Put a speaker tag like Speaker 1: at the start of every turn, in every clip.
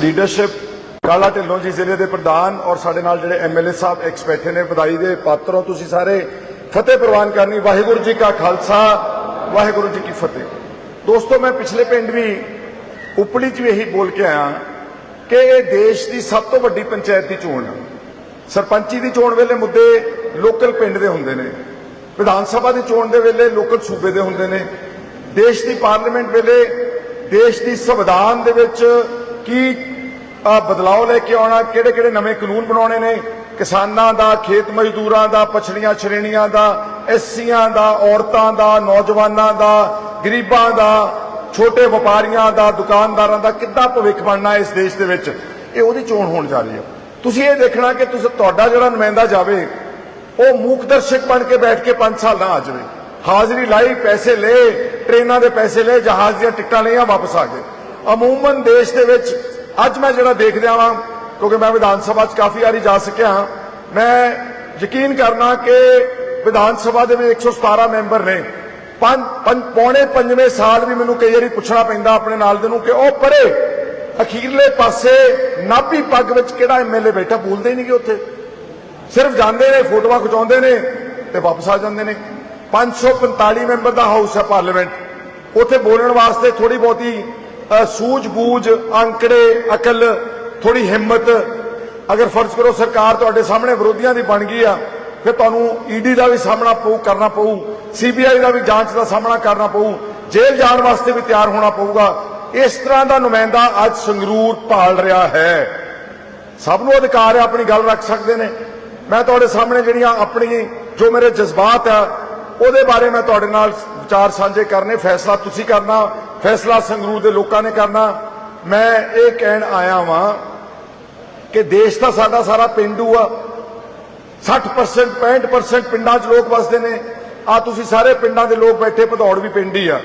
Speaker 1: Leadership ਕਾਲਾ ਢਿੱਲੋਂ ਜੀ ਜ਼ਿਲ੍ਹੇ ਦੇ ਪ੍ਰਧਾਨ ਔਰ ਸਾਡੇ ਨਾਲ ਜਿਹੜੇ ਐਮਐਲਏ ਸਾਹਿਬ ਐਕਸ ਬੈਠੇ ਨੇ, ਵਧਾਈ ਦੇ ਪਾਤਰ ਹੋ ਤੁਸੀਂ ਸਾਰੇ। ਫਤਿਹ ਪ੍ਰਵਾਨ ਕਰਨੀ, ਵਾਹਿਗੁਰੂ ਜੀ ਕਾ ਖਾਲਸਾ, ਵਾਹਿਗੁਰੂ ਜੀ ਕੀ ਫਤਿਹ। ਦੋਸਤੋ, ਮੈਂ ਪਿਛਲੇ ਪਿੰਡ ਵੀ ਉਪਲੀ ਚ ਵੀ ਇਹੀ ਬੋਲ ਕੇ ਆਇਆ ਕਿ ਇਹ ਦੇਸ਼ ਦੀ ਸਭ ਤੋਂ ਵੱਡੀ ਪੰਚਾਇਤ ਦੀ ਚੋਣ ਹੈ ਸਰਪੰਚੀ ਦੀ ਚੋਣ ਵੇਲੇ ਮੁੱਦੇ ਲੋਕਲ ਪਿੰਡ ਦੇ ਹੁੰਦੇ ਨੇ। ਵਿਧਾਨ ਸਭਾ ਦੀ ਚੋਣ ਦੇ ਵੇਲੇ ਲੋਕਲ ਸੂਬੇ ਦੇ ਹੁੰਦੇ ਨੇ। ਦੇਸ਼ ਦੀ ਪਾਰਲੀਮੈਂਟ ਵੇਲੇ ਦੇਸ਼ ਦੀ ਸੰਵਿਧਾਨ ਦੇ ਵਿੱਚ ਕੀ ਅ, ਬਦਲਾਅ ਲੈ ਕੇ ਆਉਣਾ ਕਿਹੜੇ ਕਿਹੜੇ ਨਵੇਂ ਕਾਨੂੰਨ ਬਣਾਉਣੇ ਨੇ? ਕਿਸਾਨਾਂ ਦਾ ਖੇਤ ਮਜ਼ਦੂਰਾਂ ਦਾ ਪਛੜੀਆਂ ਸ਼੍ਰੇਣੀਆਂ ਦਾ ਐਸਸੀਆਂ ਦਾ ਔਰਤਾਂ ਦਾ ਨੌਜਵਾਨਾਂ ਦਾ ਗਰੀਬਾਂ ਦਾ ਛੋਟੇ ਵਪਾਰੀਆਂ ਦਾ ਦੁਕਾਨਦਾਰਾਂ ਦਾ ਕਿੱਦਾਂ ਭਵਿੱਖ ਬਣਨਾ ਇਸ ਦੇਸ਼ ਦੇ ਵਿੱਚ? ਇਹ ਉਹਦੀ ਚੋਣ ਹੋਣ ਜਾ ਰਹੀ ਹੈ। ਤੁਸੀਂ ਇਹ ਦੇਖਣਾ ਕਿ ਤੁਸੀਂ ਤੁਹਾਡਾ ਜਿਹੜਾ ਨੁਮਾਇੰਦਾ ਜਾਵੇ ਉਹ ਮੂਕਦਰਸ਼ਕ ਬਣ ਕੇ ਬੈਠ ਕੇ 5 ਸਾਲ ਨਾ ਆ ਜਾਵੇ। ਹਾਜ਼ਰੀ ਲਾਈ ਪੈਸੇ ਲਏ ਟ੍ਰੇਨਾਂ ਦੇ ਪੈਸੇ ਲਏ ਜਹਾਜ਼ ਦੀਆਂ ਟਿਕਟਾਂ ਲਈਆਂ ਵਾਪਸ ਆ ਗਏ। ਅਮੂਮਨ ਦੇਸ਼ ਦੇ ਵਿੱਚ ਅੱਜ ਮੈਂ ਜਿਹੜਾ ਦੇਖ ਰਿਹਾ ਵਾਂ, ਕਿਉਂਕਿ ਮੈਂ ਵਿਧਾਨ ਸਭਾ 'ਚ ਕਾਫੀ ਵਾਰੀ ਜਾ ਸਕਿਆ ਹਾਂ, ਮੈਂ ਯਕੀਨ ਕਰਨਾ ਕਿ ਵਿਧਾਨ ਸਭਾ ਦੇ ਵਿੱਚ 117 ਮੈਂਬਰ ਨੇ। ਪੰਜ ਪੌਣੇ ਪੰਜਵੇਂ ਸਾਲ ਵੀ ਮੈਨੂੰ ਕਈ ਵਾਰੀ ਪੁੱਛਣਾ ਪੈਂਦਾ ਆਪਣੇ ਨਾਲ ਦੇ ਨੂੰ ਕਿ ਉਹ ਪਰੇ ਅਖੀਰਲੇ ਪਾਸੇ ਨਾਭੀ ਪੱਗ ਵਿੱਚ ਕਿਹੜਾ ਐਮਐਲਏ ਬੈਠਾ, ਬੋਲਦੇ ਹੀ ਨਹੀਂ ਕਿ ਉੱਥੇ। ਸਿਰਫ ਜਾਂਦੇ ਨੇ, ਫੋਟੋਆਂ ਖਿਚਾਉਂਦੇ ਨੇ ਤੇ ਵਾਪਸ ਆ ਜਾਂਦੇ ਨੇ। 545 ਮੈਂਬਰ ਦਾ ਹਾਊਸ ਹੈ ਪਾਰਲੀਮੈਂਟ। ਉੱਥੇ ਬੋਲਣ ਵਾਸਤੇ ਥੋੜੀ ਬਹੁਤੀ ਸੂਝ-ਬੂਝ ਅੰਕੜੇ, ਅਕਲ ਥੋੜੀ ਹਿੰਮਤ। ਅਗਰ ਫਰਜ਼ ਕਰੋ ਸਰਕਾਰ ਤੁਹਾਡੇ ਸਾਹਮਣੇ ਵਿਰੋਧੀਆਂ ਦੀ ਬਣ ਗਈ ਆ, ਫਿਰ ਤੁਹਾਨੂੰ ਈਡੀ ਦਾ ਵੀ ਸਾਹਮਣਾ ਪਊ, ਕਰਨਾ ਪਊ। ਸੀਬੀਆਈ ਦਾ ਵੀ ਜਾਂਚ ਦਾ ਸਾਹਮਣਾ ਕਰਨਾ ਪਊ। ਜੇਲ੍ਹ ਜਾਣ ਵਾਸਤੇ ਵੀ ਤਿਆਰ ਹੋਣਾ ਪਊਗਾ। ਇਸ ਤਰ੍ਹਾਂ ਦਾ ਨੁਮਾਇੰਦਾ ਅੱਜ ਸੰਗਰੂਰ ਭਾਲ ਰਿਹਾ ਹੈ। ਸਭ ਨੂੰ ਅਧਿਕਾਰ ਹੈ ਆਪਣੀ ਗੱਲ ਰੱਖ ਸਕਦੇ ਨੇ। ਮੈਂ ਤੁਹਾਡੇ ਸਾਹਮਣੇ ਜਿਹੜੀਆਂ ਆਪਣੀ ਜੋ ਮੇਰੇ ਜਜ਼ਬਾਤ ਆ, ਉਹਦੇ ਬਾਰੇ ਮੈਂ ਤੁਹਾਡੇ ਨਾਲ ਵਿਚਾਰ ਸਾਂਝੇ ਕਰਨੇ, ਫੈਸਲਾ ਤੁਸੀਂ ਕਰਨਾ। ਫੈਸਲਾ ਸੰਗਰੂਰ ਦੇ ਲੋਕਾਂ ਨੇ ਕਰਨਾ। ਮੈਂ ਇਹ ਕਹਿਣ ਆਇਆ ਵਾਂ ਕਿ ਦੇਸ਼ ਦਾ ਸਾਡਾ ਸਾਰਾ ਪਿੰਡੂ ਆ। 60% 65% ਪਿੰਡਾਂ 'ਚ ਲੋਕ ਵਸਦੇ ਨੇ। ਆ ਤੁਸੀਂ ਸਾਰੇ ਪਿੰਡਾਂ ਦੇ ਲੋਕ ਬੈਠੇ, ਭਦੌੜ ਵੀ ਪਿੰਡ ਹੀ ਆ।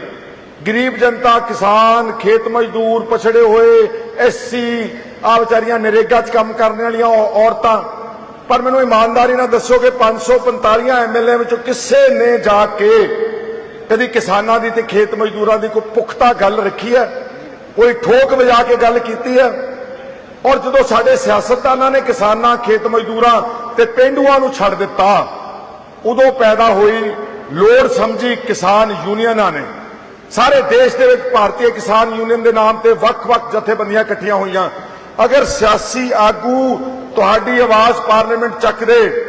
Speaker 1: ਗਰੀਬ ਜਨਤਾ, ਕਿਸਾਨ, ਖੇਤ ਮਜ਼ਦੂਰ, ਪਛੜੇ ਹੋਏ ਐਸਸੀ ਆ ਵਿਚਾਰੀਆਂ ਨਰੇਗਾ 'ਚ ਕੰਮ ਕਰਨ ਵਾਲੀਆਂ ਔਰਤਾਂ। ਪਰ ਮੈਨੂੰ ਇਮਾਨਦਾਰੀ ਨਾਲ ਦੱਸੋ ਕਿ 545 ਐਮਐਲਏ ਵਿੱਚੋਂ ਕਿਸੇ ਨੇ ਜਾ ਕੇ ਕਦੀ ਕਿਸਾਨਾਂ ਦੀ ਤੇ ਖੇਤ ਮਜ਼ਦੂਰਾਂ ਦੀ ਕੋਈ ਪੁਖਤਾ ਗੱਲ ਰੱਖੀ ਹੈ? ਕੋਈ ਠੋਕ ਵਜਾ ਕੇ ਗੱਲ ਕੀਤੀ ਹੈ? ਔਰ ਜਦੋਂ ਸਾਡੇ ਸਿਆਸਤਦਾਨਾਂ ਨੇ ਕਿਸਾਨਾਂ, ਖੇਤ ਮਜ਼ਦੂਰਾਂ ਤੇ ਪਿੰਡੂਆਂ ਨੂੰ ਛੱਡ ਦਿੱਤਾ, ਉਦੋਂ ਪੈਦਾ ਹੋਈ ਲੋੜ ਸਮਝੀ ਕਿਸਾਨ ਯੂਨੀਅਨਾਂ ਨੇ। ਸਾਰੇ ਦੇਸ਼ ਦੇ ਵਿੱਚ ਭਾਰਤੀ ਕਿਸਾਨ ਯੂਨੀਅਨ ਦੇ ਨਾਮ ਤੇ ਵੱਖ-ਵੱਖ ਜਥੇਬੰਦੀਆਂ ਇਕੱਠੀਆਂ ਹੋਈਆਂ। ਅਗਰ ਸਿਆਸੀ ਆਗੂ ਤੁਹਾਡੀ ਆਵਾਜ਼ ਪਾਰਲੀਮੈਂਟ ਚੱਕਦੇ,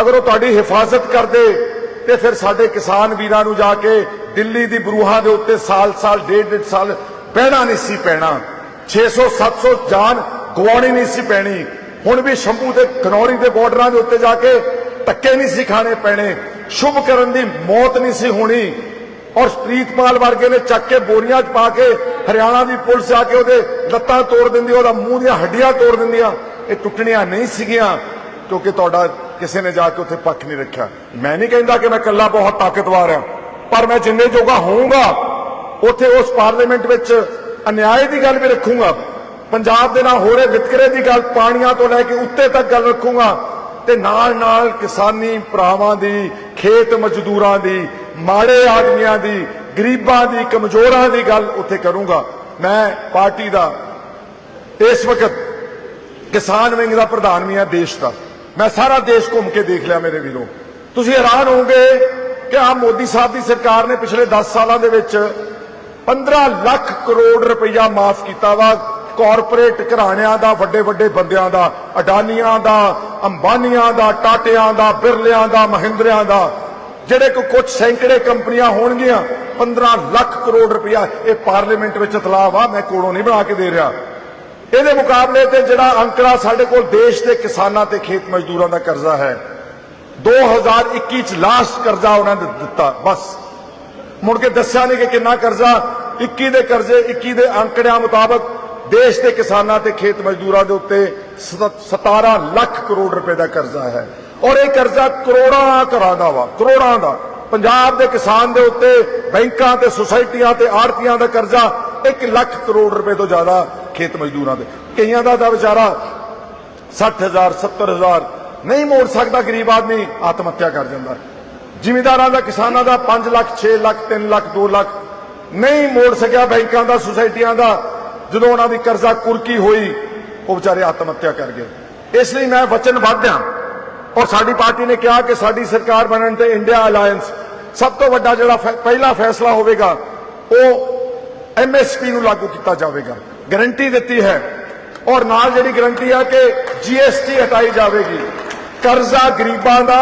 Speaker 1: ਅਗਰ ਉਹ ਤੁਹਾਡੀ ਹਿਫਾਜ਼ਤ ਕਰਦੇ ਤੇ ਫਿਰ ਸਾਡੇ ਕਿਸਾਨ ਵੀਰਾਂ ਨੂੰ ਜਾ ਕੇ ਦਿੱਲੀ ਦੀ ਬਰੂਹਾਂ ਦੇ ਉੱਤੇ ਸਾਲ-ਸਾਲ ਡੇਢ-ਡੇਢ ਸਾਲ ਬਹਿਣਾ ਨਹੀਂ ਸੀ ਪੈਣਾ। 600 700 ਜਾਨ ਗਵਾਉਣੀ ਨਹੀਂ ਸੀ ਪੈਣੀ। ਹੁਣ ਵੀ ਸ਼ੰਭੂ ਤੇ ਖਨੌਰੀ ਦੇ ਬਾਰਡਰਾਂ ਦੇ ਉੱਤੇ ਜਾ ਕੇ ਧੱਕੇ ਨਹੀਂ ਸੀ ਖਾਣੇ ਪੈਣੇ। ਸ਼ੁਭ ਕਰਨ ਦੀ ਮੌਤ ਨਹੀਂ ਸੀ ਹੋਣੀ। ਔਰ ਪ੍ਰੀਤਪਾਲ ਵਰਗੇ ਨੇ ਚੱਕ ਕੇ ਬੋਰੀਆਂ 'ਚ ਪਾ ਕੇ ਹਰਿਆਣਾ ਦੀ ਪੁਲਿਸ ਆ ਕੇ ਉਹਦੇ ਲੱਤਾਂ ਤੋੜ ਦਿੰਦੀ ਉਹਦਾ ਮੂੰਹ ਦੀਆਂ ਹੱਡੀਆਂ ਤੋੜ ਦਿੰਦੀਆਂ ਇਹ ਟੁੱਟਣੀਆਂ ਨਹੀਂ ਸੀਗੀਆਂ, ਕਿਉਂਕਿ ਤੁਹਾਡਾ ਕਿਸੇ ਨੇ ਜਾ ਕੇ ਉੱਥੇ ਪੱਖ ਨਹੀਂ ਰੱਖਿਆ। ਮੈਂ ਨਹੀਂ ਕਹਿੰਦਾ ਕਿ ਮੈਂ ਇਕੱਲਾ ਬਹੁਤ ਤਾਕਤਵਰ ਹਾਂ, ਪਰ ਮੈਂ ਜਿੰਨੇ ਜੋਗਾ ਹੋਊਂਗਾ, ਉੱਥੇ ਉਸ ਪਾਰਲੀਮੈਂਟ ਵਿੱਚ ਅਨਿਆਏ ਦੀ ਗੱਲ ਵੀ ਰੱਖੂੰਗਾ, ਪੰਜਾਬ ਦੇ ਨਾਲ ਹੋ ਰਹੇ ਵਿਤਕਰੇ ਦੀ ਗੱਲ ਪਾਣੀਆਂ ਤੋਂ ਲੈ ਕੇ ਉੱਤੇ ਤੱਕ ਗੱਲ ਰੱਖੂਗਾ, ਤੇ ਨਾਲ ਨਾਲ ਕਿਸਾਨੀ ਭਰਾਵਾਂ ਦੀ, ਖੇਤ ਮਜ਼ਦੂਰਾਂ ਦੀ, ਮਾੜੇ ਆਦਮੀਆਂ ਦੀ, ਗਰੀਬਾਂ ਦੀ, ਕਮਜ਼ੋਰਾਂ ਦੀ ਗੱਲ ਉੱਥੇ ਕਰੂੰਗਾ। ਮੈਂ ਪਾਰਟੀ ਦਾ ਇਸ ਵਕਤ ਕਿਸਾਨ ਵਿੰਗ ਦਾ ਪ੍ਰਧਾਨ ਵੀ ਹਾਂ, ਦੇਸ਼ ਦਾ। ਮੈਂ ਸਾਰਾ ਦੇਸ਼ ਘੁੰਮ ਕੇ ਦੇਖ ਲਿਆ ਮੇਰੇ ਵੀਰੋ। ਤੁਸੀਂ ਹੈਰਾਨ ਹੋਵੋਗੇ ਕਿ ਆ ਮੋਦੀ ਸਾਹਿਬ ਦੀ ਸਰਕਾਰ ਨੇ ਪਿਛਲੇ 10 ਸਾਲਾਂ ਦੇ ਵਿੱਚ 15 ਲੱਖ ਕਰੋੜ ਰੁਪਈਆ ਮਾਫ ਕੀਤਾ ਵਾ ਕਾਰਪੋਰੇਟ ਘਰਾਣਿਆਂ ਦਾ, ਵੱਡੇ ਵੱਡੇ ਬੰਦਿਆਂ ਦਾ, ਅਡਾਨੀਆਂ ਦਾ, ਅੰਬਾਨੀਆਂ ਦਾ, ਟਾਟਿਆਂ ਦਾ, ਬਿਰਲਿਆਂ ਦਾ, ਮਹਿੰਦਰਿਆਂ ਦਾ, ਜਿਹੜੇ ਕੋ ਕੁਝ ਸੈਂਕੜੇ ਕੰਪਨੀਆਂ ਹੋਣਗੀਆਂ 15 ਲੱਖ ਕਰੋੜ ਰੁਪਇਆ ਇਹ ਪਾਰਲੀਮੈਂਟ ਵਿੱਚ ਇਤਲਾਹ ਆ ਮੈਂ ਕੋਲੋਂ ਨਹੀਂ ਬਣਾ ਕੇ ਦੇ ਰਿਹਾ। ਇਹਦੇ ਮੁਕਾਬਲੇ ਤੇ ਜਿਹੜਾ ਅੰਕੜਾ ਸਾਡੇ ਕੋਲ ਦੇਸ਼ ਦੇ ਕਿਸਾਨਾਂ ਤੇ ਖੇਤ ਮਜ਼ਦੂਰਾਂ ਦਾ ਕਰਜ਼ਾ ਹੈ 2021 ਚ ਲਾਸਟ ਕਰਜ਼ਾ ਉਹਨਾਂ ਨੇ ਦਿੱਤਾ, ਬਸ। ਮੁੜ ਕੇ ਦੱਸਿਆ ਨਹੀਂ ਕਿ ਕਿੰਨਾ ਕਰਜ਼ਾ 21 ਦੇ ਕਰਜ਼ੇ 21 ਦੇ ਅੰਕੜਿਆਂ ਮੁਤਾਬਕ ਦੇਸ਼ ਦੇ ਕਿਸਾਨਾਂ ਤੇ ਖੇਤ ਮਜ਼ਦੂਰਾਂ ਦੇ ਉੱਤੇ ਸਤ- 17 ਲੱਖ ਕਰੋੜ ਰੁਪਏ ਦਾ ਕਰਜ਼ਾ ਹੈ। ਔਰ ਇਹ ਕਰਜ਼ਾ ਕਰੋੜਾਂ ਘਰਾਂ ਦਾ ਵਾ, ਕਰੋੜਾਂ ਦਾ। ਪੰਜਾਬ ਦੇ ਕਿਸਾਨ ਦੇ ਉੱਤੇ ਬੈਂਕਾਂ ਤੇ ਸੁਸਾਇਟੀਆਂ ਤੇ ਆੜਤੀਆਂ ਦਾ ਕਰਜ਼ਾ 1 ਲੱਖ ਕਰੋੜ ਰੁਪਏ ਤੋਂ ਜ਼ਿਆਦਾ ਖੇਤ ਮਜ਼ਦੂਰਾਂ ਦੇ ਕਈਆਂ ਦਾ ਤਾਂ ਵਿਚਾਰਾ 60000 70000 ਨਹੀਂ ਮੋੜ ਸਕਦਾ, ਗਰੀਬ ਆਦਮੀ ਆਤਮ ਹੱਤਿਆ ਕਰ ਜਾਂਦਾ। ਜ਼ਿਮੀਂਦਾਰਾਂ ਦਾ, ਕਿਸਾਨਾਂ ਦਾ 5 ਲੱਖ 6 ਲੱਖ 3 ਲੱਖ 2 ਲੱਖ ਨਹੀਂ ਮੋੜ ਸਕਿਆ। ਬੈਂਕਾਂ ਦਾ, ਸੁਸਾਇਟੀਆਂ ਦਾ, ਜਦੋਂ ਉਹਨਾਂ ਦੀ ਕਰਜ਼ਾ ਕੁਰਕੀ ਹੋਈ, ਉਹ ਵਿਚਾਰੇ ਆਤਮ ਹੱਤਿਆ ਕਰ ਗਏ। ਇਸ ਲਈ ਮੈਂ ਵਚਨਬੱਧ ਹਾਂ ਔਰ ਸਾਡੀ ਪਾਰਟੀ ਨੇ ਕਿਹਾ ਕਿ ਸਾਡੀ ਸਰਕਾਰ ਬਣਨ ਤੇ ਇੰਡੀਆ ਅਲਾਈਅੰਸ ਸਭ ਤੋਂ ਵੱਡਾ ਜਿਹੜਾ ਪਹਿਲਾ ਫੈਸਲਾ ਹੋਵੇਗਾ, ਉਹ ਐਮਐਸਪੀ ਨੂੰ ਲਾਗੂ ਕੀਤਾ ਜਾਵੇਗਾ। ਗਾਰੰਟੀ ਦਿੱਤੀ ਹੈ। ਔਰ ਨਾਲ ਜਿਹੜੀ ਗਾਰੰਟੀ ਆ ਕਿ ਜੀਐਸਟੀ ਹਟਾਈ ਜਾਵੇਗੀ। ਕਰਜ਼ਾ ਗਰੀਬਾਂ ਦਾ,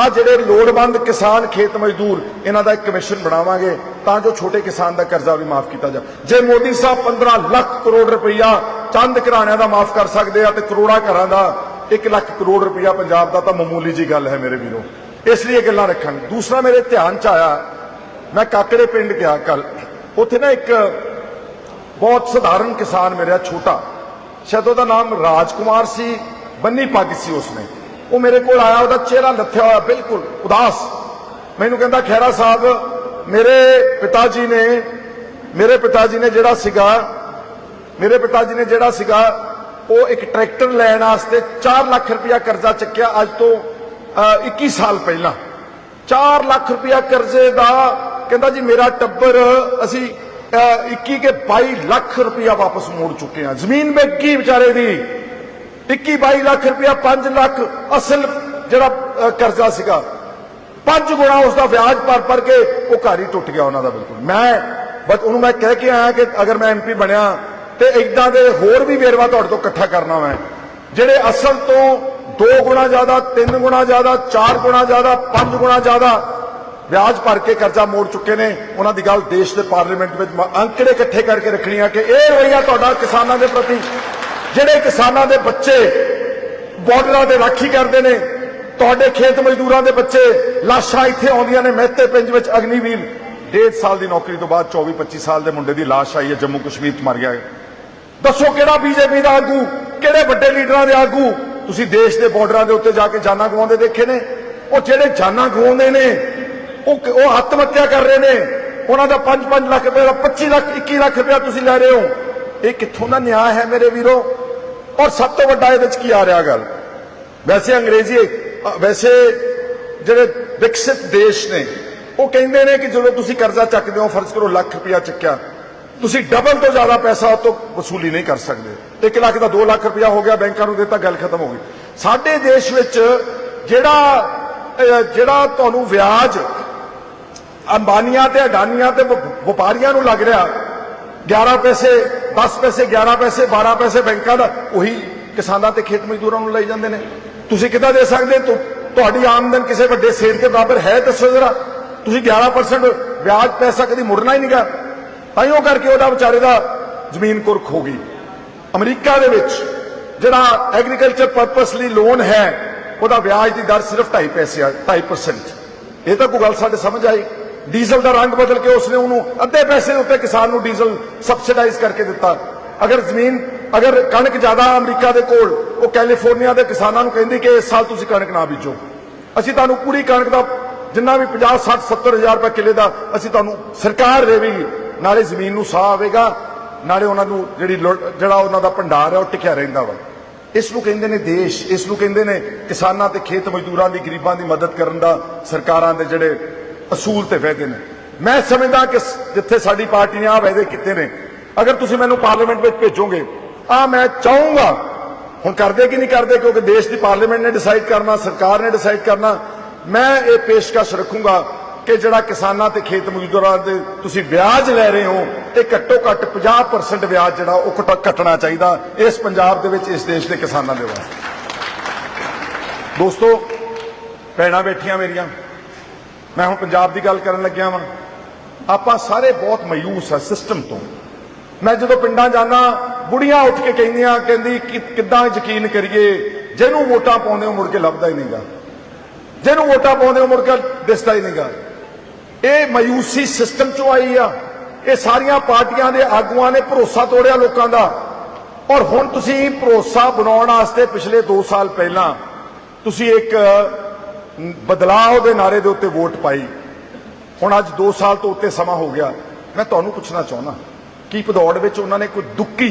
Speaker 1: ਆ ਜਿਹੜੇ ਲੋੜਵੰਦ ਕਿਸਾਨ ਖੇਤ ਮਜ਼ਦੂਰ, ਇਹਨਾਂ ਦਾ ਇੱਕ ਕਮਿਸ਼ਨ ਬਣਾਵਾਂਗੇ ਤਾਂ ਜੋ ਛੋਟੇ ਕਿਸਾਨ ਦਾ ਕਰਜ਼ਾ ਵੀ ਮਾਫ ਕੀਤਾ ਜਾ ਜੇ ਮੋਦੀ ਸਾਹਿਬ 15 ਲੱਖ ਕਰੋੜ ਰੁਪਈਆ ਚੰਦ ਘਰਾਣਿਆਂ ਦਾ ਮਾਫ ਕਰ ਸਕਦੇ ਆ ਤੇ ਕਰੋੜਾਂ ਘਰਾਂ ਦਾ 1 ਲੱਖ ਕਰੋੜ ਰੁਪਈਆ ਪੰਜਾਬ ਦਾ ਤਾਂ ਮਾਮੂਲੀ ਜੀ ਗੱਲ ਹੈ ਮੇਰੇ ਵੀਰੋ। ਇਸ ਲਈ ਇਹ ਗੱਲਾਂ ਰੱਖਣ ਦੂਸਰਾ ਮੇਰੇ ਧਿਆਨ ਚ ਆਇਆ, ਮੈਂ ਕਾਕੜੇ ਪਿੰਡ ਗਿਆ ਕੱਲ ਉੱਥੇ ਨਾ ਇੱਕ ਬਹੁਤ ਸਧਾਰਨ ਕਿਸਾਨ ਮੇਰਾ ਛੋਟਾ। ਸ਼ਾਇਦ ਉਹਦਾ ਨਾਮ ਰਾਜਕੁਮਾਰ ਸੀ ਬੰਨੀ ਪੱਗ ਸੀ ਉਸਨੇ। ਉਹ ਮੇਰੇ ਕੋਲ ਆਇਆ ਉਹਦਾ ਚਿਹਰਾ ਲੱਥਿਆ ਹੋਇਆ ਬਿਲਕੁਲ ਉਦਾਸ। ਮੈਨੂੰ ਕਹਿੰਦਾ ਖੈਰਾ ਸਾਹਿਬ ਮੇਰੇ ਪਿਤਾ ਜੀ ਨੇ ਮੇਰੇ ਪਿਤਾ ਜੀ ਨੇ ਜਿਹੜਾ ਸੀਗਾ ਮੇਰੇ ਪਿਤਾ ਜੀ ਨੇ ਜਿਹੜਾ ਸੀਗਾ ਉਹ ਇੱਕ ਟਰੈਕਟਰ ਲੈਣ ਵਾਸਤੇ 4 ਲੱਖ ਰੁਪਇਆ ਕਰਜ਼ਾ ਚੱਕਿਆ ਅੱਜ ਤੋਂ ਅਹ, 21 ਸਾਲ ਪਹਿਲਾਂ। 4 ਲੱਖ ਰੁਪਇਆ ਕਰਜ਼ੇ ਦਾ ਕਹਿੰਦਾ ਜੀ ਮੇਰਾ ਟੱਬਰ ਅਸੀਂ 21 ਕੇ 22 ਲੱਖ ਰੁਪਇਆ ਵਾਪਸ ਮੋੜ ਚੁੱਕੇ ਹਾਂ। ਜ਼ਮੀਨ ਵੇਚੀ ਵਿਚਾਰੇ ਦੀ। 21 22 ਲੱਖ ਰੁਪਇਆ 5 ਲੱਖ ਅਸਲ ਜਿਹੜਾ ਕਰਜ਼ਾ ਸੀਗਾ। ਪੰਜ ਗੁਣਾ ਉਸ ਦਾ ਵਿਆਜ ਭਰ ਭਰ ਕੇ ਉਹ ਘਰ ਹੀ ਟੁੱਟ ਗਿਆ ਉਹਨਾਂ ਦਾ ਬਿਲਕੁਲ। ਮੈਂ, ਬਸ ਉਹਨੂੰ ਮੈਂ ਕਹਿ ਕੇ ਆਇਆ ਕਿ ਅਗਰ ਮੈਂ ਐਮਪੀ ਬਣਿਆ ਤੇ ਇਦਾਂ ਦੇ ਹੋਰ ਵੀ ਵੇਰਵਾ ਤੁਹਾਡੇ ਤੋਂ ਇਕੱਠਾ ਕਰਨਾ ਮੈਂ। ਜਿਹੜੇ ਅਸਲ ਤੋਂ 2 ਗੁਣਾ ਜ਼ਿਆਦਾ 3 ਗੁਣਾ ਜ਼ਿਆਦਾ 4 ਗੁਣਾ ਜ਼ਿਆਦਾ 5 ਗੁਣਾ ਜ਼ਿਆਦਾ ਵਿਆਜ ਭਰ ਕੇ ਕਰਜ਼ਾ ਮੋੜ ਚੁੱਕੇ ਨੇ। ਉਹਨਾਂ ਦੀ ਗੱਲ ਦੇਸ਼ ਦੇ ਪਾਰਲੀਮੈਂਟ ਵਿੱਚ ਅੰਕੜੇ ਇਕੱਠੇ ਕਰਕੇ ਰੱਖਣੀਆਂ ਕਿ ਇਹ ਰਵਈਆ ਤੁਹਾਡਾ ਕਿਸਾਨਾਂ ਦੇ ਪ੍ਰਤੀ। ਜਿਹੜੇ ਕਿਸਾਨਾਂ ਦੇ ਬੱਚੇ ਬਾਰਡਰਾਂ ਤੇ ਰਾਖੀ ਕਰਦੇ ਨੇ, ਤੁਹਾਡੇ ਖੇਤ ਮਜ਼ਦੂਰਾਂ ਦੇ ਬੱਚੇ ਲਾਸ਼ਾਂ ਇੱਥੇ ਆਉਂਦੀਆਂ ਨੇ ਮਹਿਤੇ ਪਿੰਜ ਵਿੱਚ ਅਗਨੀਵੀਰ ਡੇਢ ਸਾਲ ਦੀ ਨੌਕਰੀ ਤੋਂ ਬਾਅਦ 24 25 ਸਾਲ ਦੇ ਮੁੰਡੇ ਦੀ ਲਾਸ਼ ਆਈ ਹੈ, ਜੰਮੂ ਕਸ਼ਮੀਰ 'ਚ ਮਰ ਗਿਆ ਦੱਸੋ ਕਿਹੜਾ ਬੀਜੇਪੀ ਦਾ ਆਗੂ, ਕਿਹੜੇ ਵੱਡੇ ਲੀਡਰਾਂ ਦੇ ਆਗੂ? ਤੁਸੀਂ ਦੇਸ਼ ਦੇ ਬਾਰਡਰਾਂ ਦੇ ਉੱਤੇ ਜਾ ਕੇ ਜਾਨਾਂ ਗਵਾਉਂਦੇ ਦੇਖੇ ਨੇ। ਉਹ ਜਿਹੜੇ ਜਾਨਾਂ ਗਵਾਉਂਦੇ ਨੇ ਉਹ ਉਹ ਆਤਮ ਹੱਤਿਆ ਕਰ ਰਹੇ ਨੇ। ਉਹਨਾਂ ਦਾ 5-5 ਲੱਖ ਰੁਪਏ ਦਾ 25 ਲੱਖ 21 ਲੱਖ ਰੁਪਏ ਤੁਸੀਂ ਲੈ ਰਹੇ ਹੋ। ਇਹ ਕਿੱਥੋਂ ਦਾ ਨਿਆਂ ਹੈ ਮੇਰੇ ਵੀਰੋ? ਔਰ ਸਭ ਤੋਂ ਵੱਡਾ ਇਹਦੇ ਵਿੱਚ ਕੀ ਆ ਰਿਹਾ ਗੱਲ? ਵੈਸੇ ਅੰਗਰੇਜ਼ੀ ਵੈਸੇ ਜਿਹੜੇ ਵਿਕਸਿਤ ਦੇਸ਼ ਨੇ, ਉਹ ਕਹਿੰਦੇ ਨੇ ਕਿ ਜਦੋਂ ਤੁਸੀਂ ਕਰਜ਼ਾ ਚੱਕਦੇ ਹੋ, ਫਰਜ਼ ਕਰੋ ਲੱਖ ਰੁਪਇਆ ਚੱਕਿਆ। ਤੁਸੀਂ ਡਬਲ ਤੋਂ ਜ਼ਿਆਦਾ ਪੈਸਾ ਉਹ ਤੋਂ ਵਸੂਲੀ ਨਹੀਂ ਕਰ ਸਕਦੇ। 1 ਲੱਖ ਦਾ 2 ਲੱਖ ਰੁਪਇਆ ਹੋ ਗਿਆ, ਬੈਂਕਾਂ ਨੂੰ ਦਿੱਤਾ, ਗੱਲ ਖਤਮ ਹੋ ਗਈ। ਸਾਡੇ ਦੇਸ਼ ਵਿੱਚ ਜਿਹੜਾ ਜਿਹੜਾ ਤੁਹਾਨੂੰ ਵਿਆਜ ਅੰਬਾਨੀਆਂ ਤੇ ਅਡਾਨੀਆਂ ਤੇ ਵਪਾਰੀਆਂ ਨੂੰ ਲੱਗ ਰਿਹਾ। 11 ਪੈਸੇ 10 ਪੈਸੇ 11 ਪੈਸੇ 12 ਪੈਸੇ ਬੈਂਕਾਂ ਦਾ ਉਹੀ ਕਿਸਾਨਾਂ ਤੇ ਖੇਤ ਮਜ਼ਦੂਰਾਂ ਨੂੰ ਲਈ ਜਾਂਦੇ ਨੇ। ਤੁਸੀਂ ਕਿੱਦਾਂ ਦੇ ਸਕਦੇ ਤੁ- ਤੁਹਾਡੀ ਆਮਦਨ ਕਿਸੇ ਵੱਡੇ ਸ਼ੇਰ ਦੇ ਬਰਾਬਰ ਹੈ, ਦੱਸੋ ਜਰਾ। ਤੁਸੀਂ 11% ਵਿਆਜ ਪੈਸਾ ਕਦੀ ਮੁੜਨਾ ਹੀ ਨਹੀਂਗਾ। ਉਹ ਕਰਕੇ ਉਹਦਾ ਵਿਚਾਰੇ ਦਾ ਜ਼ਮੀਨ ਕੁਰਖ ਹੋ ਗਈ। ਅਮਰੀਕਾ ਦੇ ਵਿੱਚ ਜਿਹੜਾ ਐਗਰੀਕਲਚਰ ਪਰਪਸ ਲਈ ਲੋਨ ਹੈ, ਉਹਦਾ ਵਿਆਜ ਦੀ ਦਰ ਸਿਰਫ 2.5 ਪੈਸੇ ਆ 2.5% ਇਹ ਤਾਂ ਕੋਈ ਗੱਲ ਸਾਡੇ ਸਮਝ ਆਈ। ਡੀਜ਼ਲ ਦਾ ਰੰਗ ਬਦਲ ਕੇ ਉਸਨੇ ਉਹਨੂੰ ਅੱਧੇ ਪੈਸੇ ਦੇ ਉੱਤੇ ਕਿਸਾਨ ਨੂੰ ਡੀਜ਼ਲ ਸਬਸਿਡਾਈਜ਼ ਕਰਕੇ ਦਿੱਤਾ। ਅਗਰ ਜ਼ਮੀਨ, ਅਗਰ ਕਣਕ ਜ਼ਿਆਦਾ ਅਮਰੀਕਾ ਦੇ ਕੋਲ, ਉਹ ਕੈਲੀਫੋਰਨੀਆ ਦੇ ਕਿਸਾਨਾਂ ਨੂੰ ਕਹਿੰਦੀ ਕਿ ਇਸ ਸਾਲ ਤੁਸੀਂ ਕਣਕ ਨਾ ਬੀਜੋ। ਅਸੀਂ ਤੁਹਾਨੂੰ ਪੂਰੀ ਕਣਕ ਦਾ ਜਿੰਨਾ ਵੀ 50 60 70 ਹਜ਼ਾਰ ਰੁਪਏ ਕਿੱਲੇ ਦਾ ਅਸੀਂ ਤੁਹਾਨੂੰ ਸਰਕਾਰ ਦੇਵੇਗੀ ਨਾਲੇ ਜ਼ਮੀਨ ਨੂੰ ਸਾਹ ਆਵੇਗਾ, ਨਾਲੇ ਉਹਨਾਂ ਨੂੰ ਜਿਹੜੀ ਲੁੱਟ- ਜਿਹੜਾ ਉਹਨਾਂ ਦਾ ਭੰਡਾਰ ਹੈ ਉਹ ਟਿਕਿਆ ਰਹਿੰਦਾ ਵਾ। ਇਸ ਨੂੰ ਕਹਿੰਦੇ ਨੇ ਦੇਸ਼, ਇਸ ਨੂੰ ਕਹਿੰਦੇ ਨੇ ਕਿਸਾਨਾਂ ਤੇ ਖੇਤ ਮਜ਼ਦੂਰਾਂ ਦੀ, ਗਰੀਬਾਂ ਦੀ ਮਦਦ ਕਰਨ ਦਾ ਸਰਕਾਰਾਂ ਦੇ ਜਿਹੜੇ ਅਸੂਲ ਤੇ ਵਾਅਦੇ ਨੇ। ਮੈਂ ਸਮਝਦਾ ਕਿ ਜਿੱਥੇ ਸਾਡੀ ਪਾਰਟੀ ਨੇ ਆ ਵਾਅਦੇ ਕੀਤੇ ਨੇ। ਅਗਰ ਤੁਸੀਂ ਮੈਨੂੰ ਪਾਰਲੀਮੈਂਟ ਵਿੱਚ ਭੇਜੋਗੇ ਆ ਮੈਂ ਚਾਹੂੰਗਾ। ਹੁਣ ਕਰਦੇ ਕਿ ਨਹੀਂ ਕਰਦੇ, ਕਿਉਂਕਿ ਦੇਸ਼ ਦੀ ਪਾਰਲੀਮੈਂਟ ਨੇ ਡਿਸਾਈਡ ਕਰਨਾ, ਸਰਕਾਰ ਨੇ ਡਿਸਾਈਡ ਕਰਨਾ। ਮੈਂ ਇਹ ਪੇਸ਼ਕਸ਼ ਰੱਖੂੰਗਾ ਕਿ ਜਿਹੜਾ ਕਿਸਾਨਾਂ ਤੇ ਖੇਤ ਮਜ਼ਦੂਰਾਂ ਦੇ ਤੁਸੀਂ ਵਿਆਜ ਲੈ ਰਹੇ ਹੋ, ਇਹ ਘੱਟੋ ਘੱਟ 50% ਵਿਆਜ ਜਿਹੜਾ, ਉਹ ਘਟ- ਘਟਣਾ ਚਾਹੀਦਾ ਇਸ ਪੰਜਾਬ ਦੇ ਵਿੱਚ, ਇਸ ਦੇਸ਼ ਦੇ ਕਿਸਾਨਾਂ ਦੇ ਵਾਸਤੇ। ਦੋਸਤੋ, ਭੈਣਾਂ ਬੈਠੀਆਂ ਮੇਰੀਆਂ ਮੈਂ ਹੁਣ ਪੰਜਾਬ ਦੀ ਗੱਲ ਕਰਨ ਲੱਗਿਆ ਵਾਂ। ਆਪਾਂ ਸਾਰੇ ਬਹੁਤ ਮਾਯੂਸ ਆ ਸਿਸਟਮ ਤੋਂ। ਮੈਂ ਜਦੋਂ ਪਿੰਡਾਂ ਜਾਣਾ ਬੁੜੀਆਂ ਉੱਠ ਕੇ ਕਹਿੰਦੀਆਂ, ਕਹਿੰਦੀ, ਕਿ ਕਿੱਦਾਂ ਯਕੀਨ ਕਰੀਏ? ਜਿਹਨੂੰ ਵੋਟਾਂ ਪਾਉਂਦੇ ਹੋ ਮੁੜ ਕੇ ਲੱਭਦਾ ਹੀ ਨਹੀਂਗਾ। ਜਿਹਨੂੰ ਵੋਟਾਂ ਪਾਉਂਦੇ ਹੋ ਮੁੜ ਕੇ ਦਿਸਦਾ ਹੀ ਨਹੀਂਗਾ। ਇਹ ਮਾਯੂਸੀ ਸਿਸਟਮ ਚੋਂ ਆਈ ਆ। ਇਹ ਸਾਰੀਆਂ ਪਾਰਟੀਆਂ ਦੇ ਆਗੂਆਂ ਨੇ ਭਰੋਸਾ ਤੋੜਿਆ ਲੋਕਾਂ ਦਾ। ਔਰ ਹੁਣ ਤੁਸੀਂ ਭਰੋਸਾ ਬਣਾਉਣ ਵਾਸਤੇ ਪਿਛਲੇ 2 ਸਾਲ ਪਹਿਲਾਂ ਤੁਸੀਂ ਇੱਕ ਬਦਲਾਅ ਦੇ ਨਾਰੇ ਦੇ ਉੱਤੇ ਵੋਟ ਪਾਈ। ਹੁਣ ਅੱਜ 2 ਸਾਲ ਤੋਂ ਉੱਤੇ ਸਮਾਂ ਹੋ ਗਿਆ। ਮੈਂ ਤੁਹਾਨੂੰ ਪੁੱਛਣਾ ਚਾਹੁੰਦਾ, ਕੀ ਭਦੌੜ ਵਿੱਚ ਉਹਨਾਂ ਨੇ ਕੋਈ ਦੁੱਕੀ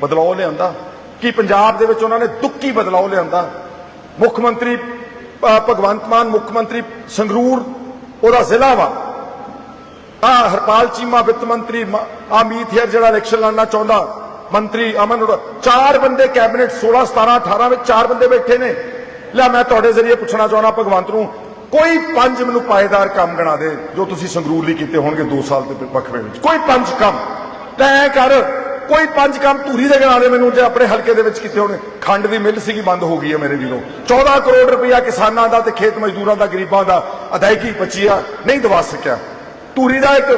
Speaker 1: ਬਦਲਾਅ ਲਿਆਂਦਾ? ਕੀ ਪੰਜਾਬ ਦੇ ਵਿੱਚ ਉਹਨਾਂ ਨੇ ਦੁੱਕੀ ਬਦਲਾਅ ਲਿਆਂਦਾ? ਮੁੱਖ ਮੰਤਰੀ ਭਗਵੰਤ ਮਾਨ, ਮੁੱਖ ਮੰਤਰੀ ਸੰਗਰੂਰ, ਉਹਦਾ ਜ਼ਿਲ੍ਹਾ ਵਾ। ਆ ਹਰਪਾਲ ਚੀਮਾ, ਵਿੱਤ ਮੰਤਰੀ ਆ ਮੀਤ ਜਿਹੜਾ ਇਲੈਕਸ਼ਨ ਲੜਨਾ ਚਾਹੁੰਦਾ, ਮੰਤਰੀ ਅਮਨ ਅਰੋੜਾ ਚਾਰ ਬੰਦੇ ਕੈਬਨਿਟ 16 17 18 ਵਿੱਚ ਚਾਰ ਬੰਦੇ ਬੈਠੇ ਨੇ। ਲੈ ਮੈਂ ਤੁਹਾਡੇ ਜ਼ਰੀਏ ਪੁੱਛਣਾ ਚਾਹੁੰਦਾ, ਭਗਵੰਤ ਨੂੰ, ਕੋਈ ਪੰਜ ਮੈਨੂੰ ਪਾਏਦਾਰ ਕੰਮ ਗਣਾ ਦੇ, ਜੋ ਤੁਸੀਂ ਸੰਗਰੂਰ ਲਈ ਕੀਤੇ ਹੋਣਗੇ 2 ਸਾਲ ਦੇ ਵਕਫੇ ਵਿੱਚ। ਕੋਈ ਪੰਜ ਕੰਮ। ਲੈ ਕਰ, ਕੋਈ ਪੰਜ ਕੰਮ ਧੂਰੀ ਦੇ ਗਣਾ ਦੇ ਮੈਨੂੰ, ਜੇ ਆਪਣੇ ਹਲਕੇ ਦੇ ਵਿੱਚ ਕੀਤੇ ਹੋਣੇ ਖੰਡ ਦੀ ਮਿਲ ਸੀਗੀ, ਬੰਦ ਹੋ ਗਈ ਹੈ ਮੇਰੇ ਵੀਰੋ। 14 ਕਰੋੜ ਰੁਪਇਆ ਕਿਸਾਨਾਂ ਦਾ ਤੇ ਖੇਤ ਮਜ਼ਦੂਰਾਂ ਦਾ, ਗਰੀਬਾਂ ਦਾ ਅਦਾਇਗੀ ਬਚੀ ਆ, ਨਹੀਂ ਦਵਾ ਸਕਿਆ। ਧੂਰੀ ਦਾ ਇੱਕ,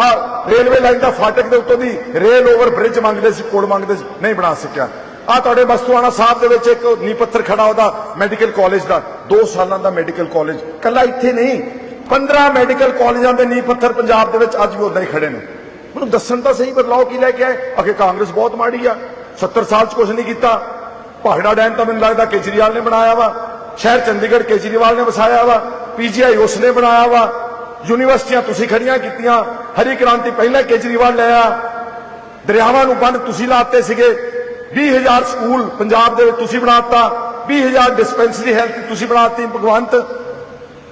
Speaker 1: ਆ, ਰੇਲਵੇ ਲਾਈਨ ਦਾ ਫਾਟਕ ਦੇ ਉੱਤੋਂ ਦੀ ਰੇਲ ਓਵਰ ਬ੍ਰਿਜ ਮੰਗਦੇ ਸੀ, ਪੁਲ ਮੰਗਦੇ ਸੀ, ਨਹੀਂ ਬਣਾ ਸਕਿਆ। ਆ ਤੁਹਾਡੇ ਬਸਤੂਆਣਾ ਸਾਹਿਬ ਦੇ ਵਿੱਚ ਇੱਕ ਨੀ ਪੱਥਰ ਖੜਾ ਉਹਦਾ ਮੈਡੀਕਲ ਕਾਲਜ ਦਾ। 2 ਸਾਲਾਂ ਦਾ ਮੈਡੀਕਲ ਕਾਲਜ। ਕੱਲਾ ਇੱਥੇ ਨਹੀਂ। 15 ਮੈਡੀਕਲ ਕਾਲਜਾਂ ਦੇ ਨੀ ਪੱਥਰ ਪੰਜਾਬ ਦੇ ਵਿੱਚ ਅੱਜ ਵੀ ਉਦਾਂ ਹੀ ਖੜੇ ਨੇ। ਮੈਨੂੰ ਦੱਸਣ ਤਾਂ ਸਹੀ ਬਦਲਾਅ ਕੀ ਲੈ ਕੇ ਆਏ? ਅਗੇ ਕਾਂਗਰਸ ਬਹੁਤ ਮਾੜੀ ਆ। 70 ਸਾਲ ਚ ਕੁਝ ਨਹੀਂ ਕੀਤਾ। ਪਹਾੜਾ ਡੈਮ ਤਾਂ ਮੈਨੂੰ ਲੱਗਦਾ ਕੇਜਰੀਵਾਲ ਨੇ ਬਣਾਇਆ ਵਾ। ਸ਼ਹਿਰ ਚੰਡੀਗੜ੍ਹ ਕੇਜਰੀਵਾਲ ਨੇ ਵਸਾਇਆ ਵਾ। ਪੀਜੀਆਈ ਉਸਨੇ ਬਣਾਇਆ ਵਾ। ਯੂਨੀਵਰਸਿਟੀਆਂ ਤੁਸੀਂ ਖੜੀਆਂ ਕੀਤੀਆਂ। ਹਰੀ ਕ੍ਰਾਂਤੀ ਪਹਿਲਾਂ ਕੇਜਰੀਵਾਲ ਲਿਆ ਦਰਿਆਵਾਂ ਨੂੰ ਬੰਨ ਤੁਸੀਂ ਲਾਤੇ ਸੀਗੇ। 20000 ਸਕੂਲ ਪੰਜਾਬ ਦੇ ਵਿੱਚ ਤੁਸੀਂ ਬਣਾਤਾ 20000 ਡਿਸਪੈਂਸਰੀ ਹੈਲਥ ਤੁਸੀਂ ਬਣਾਤੀ ਭਗਵੰਤ।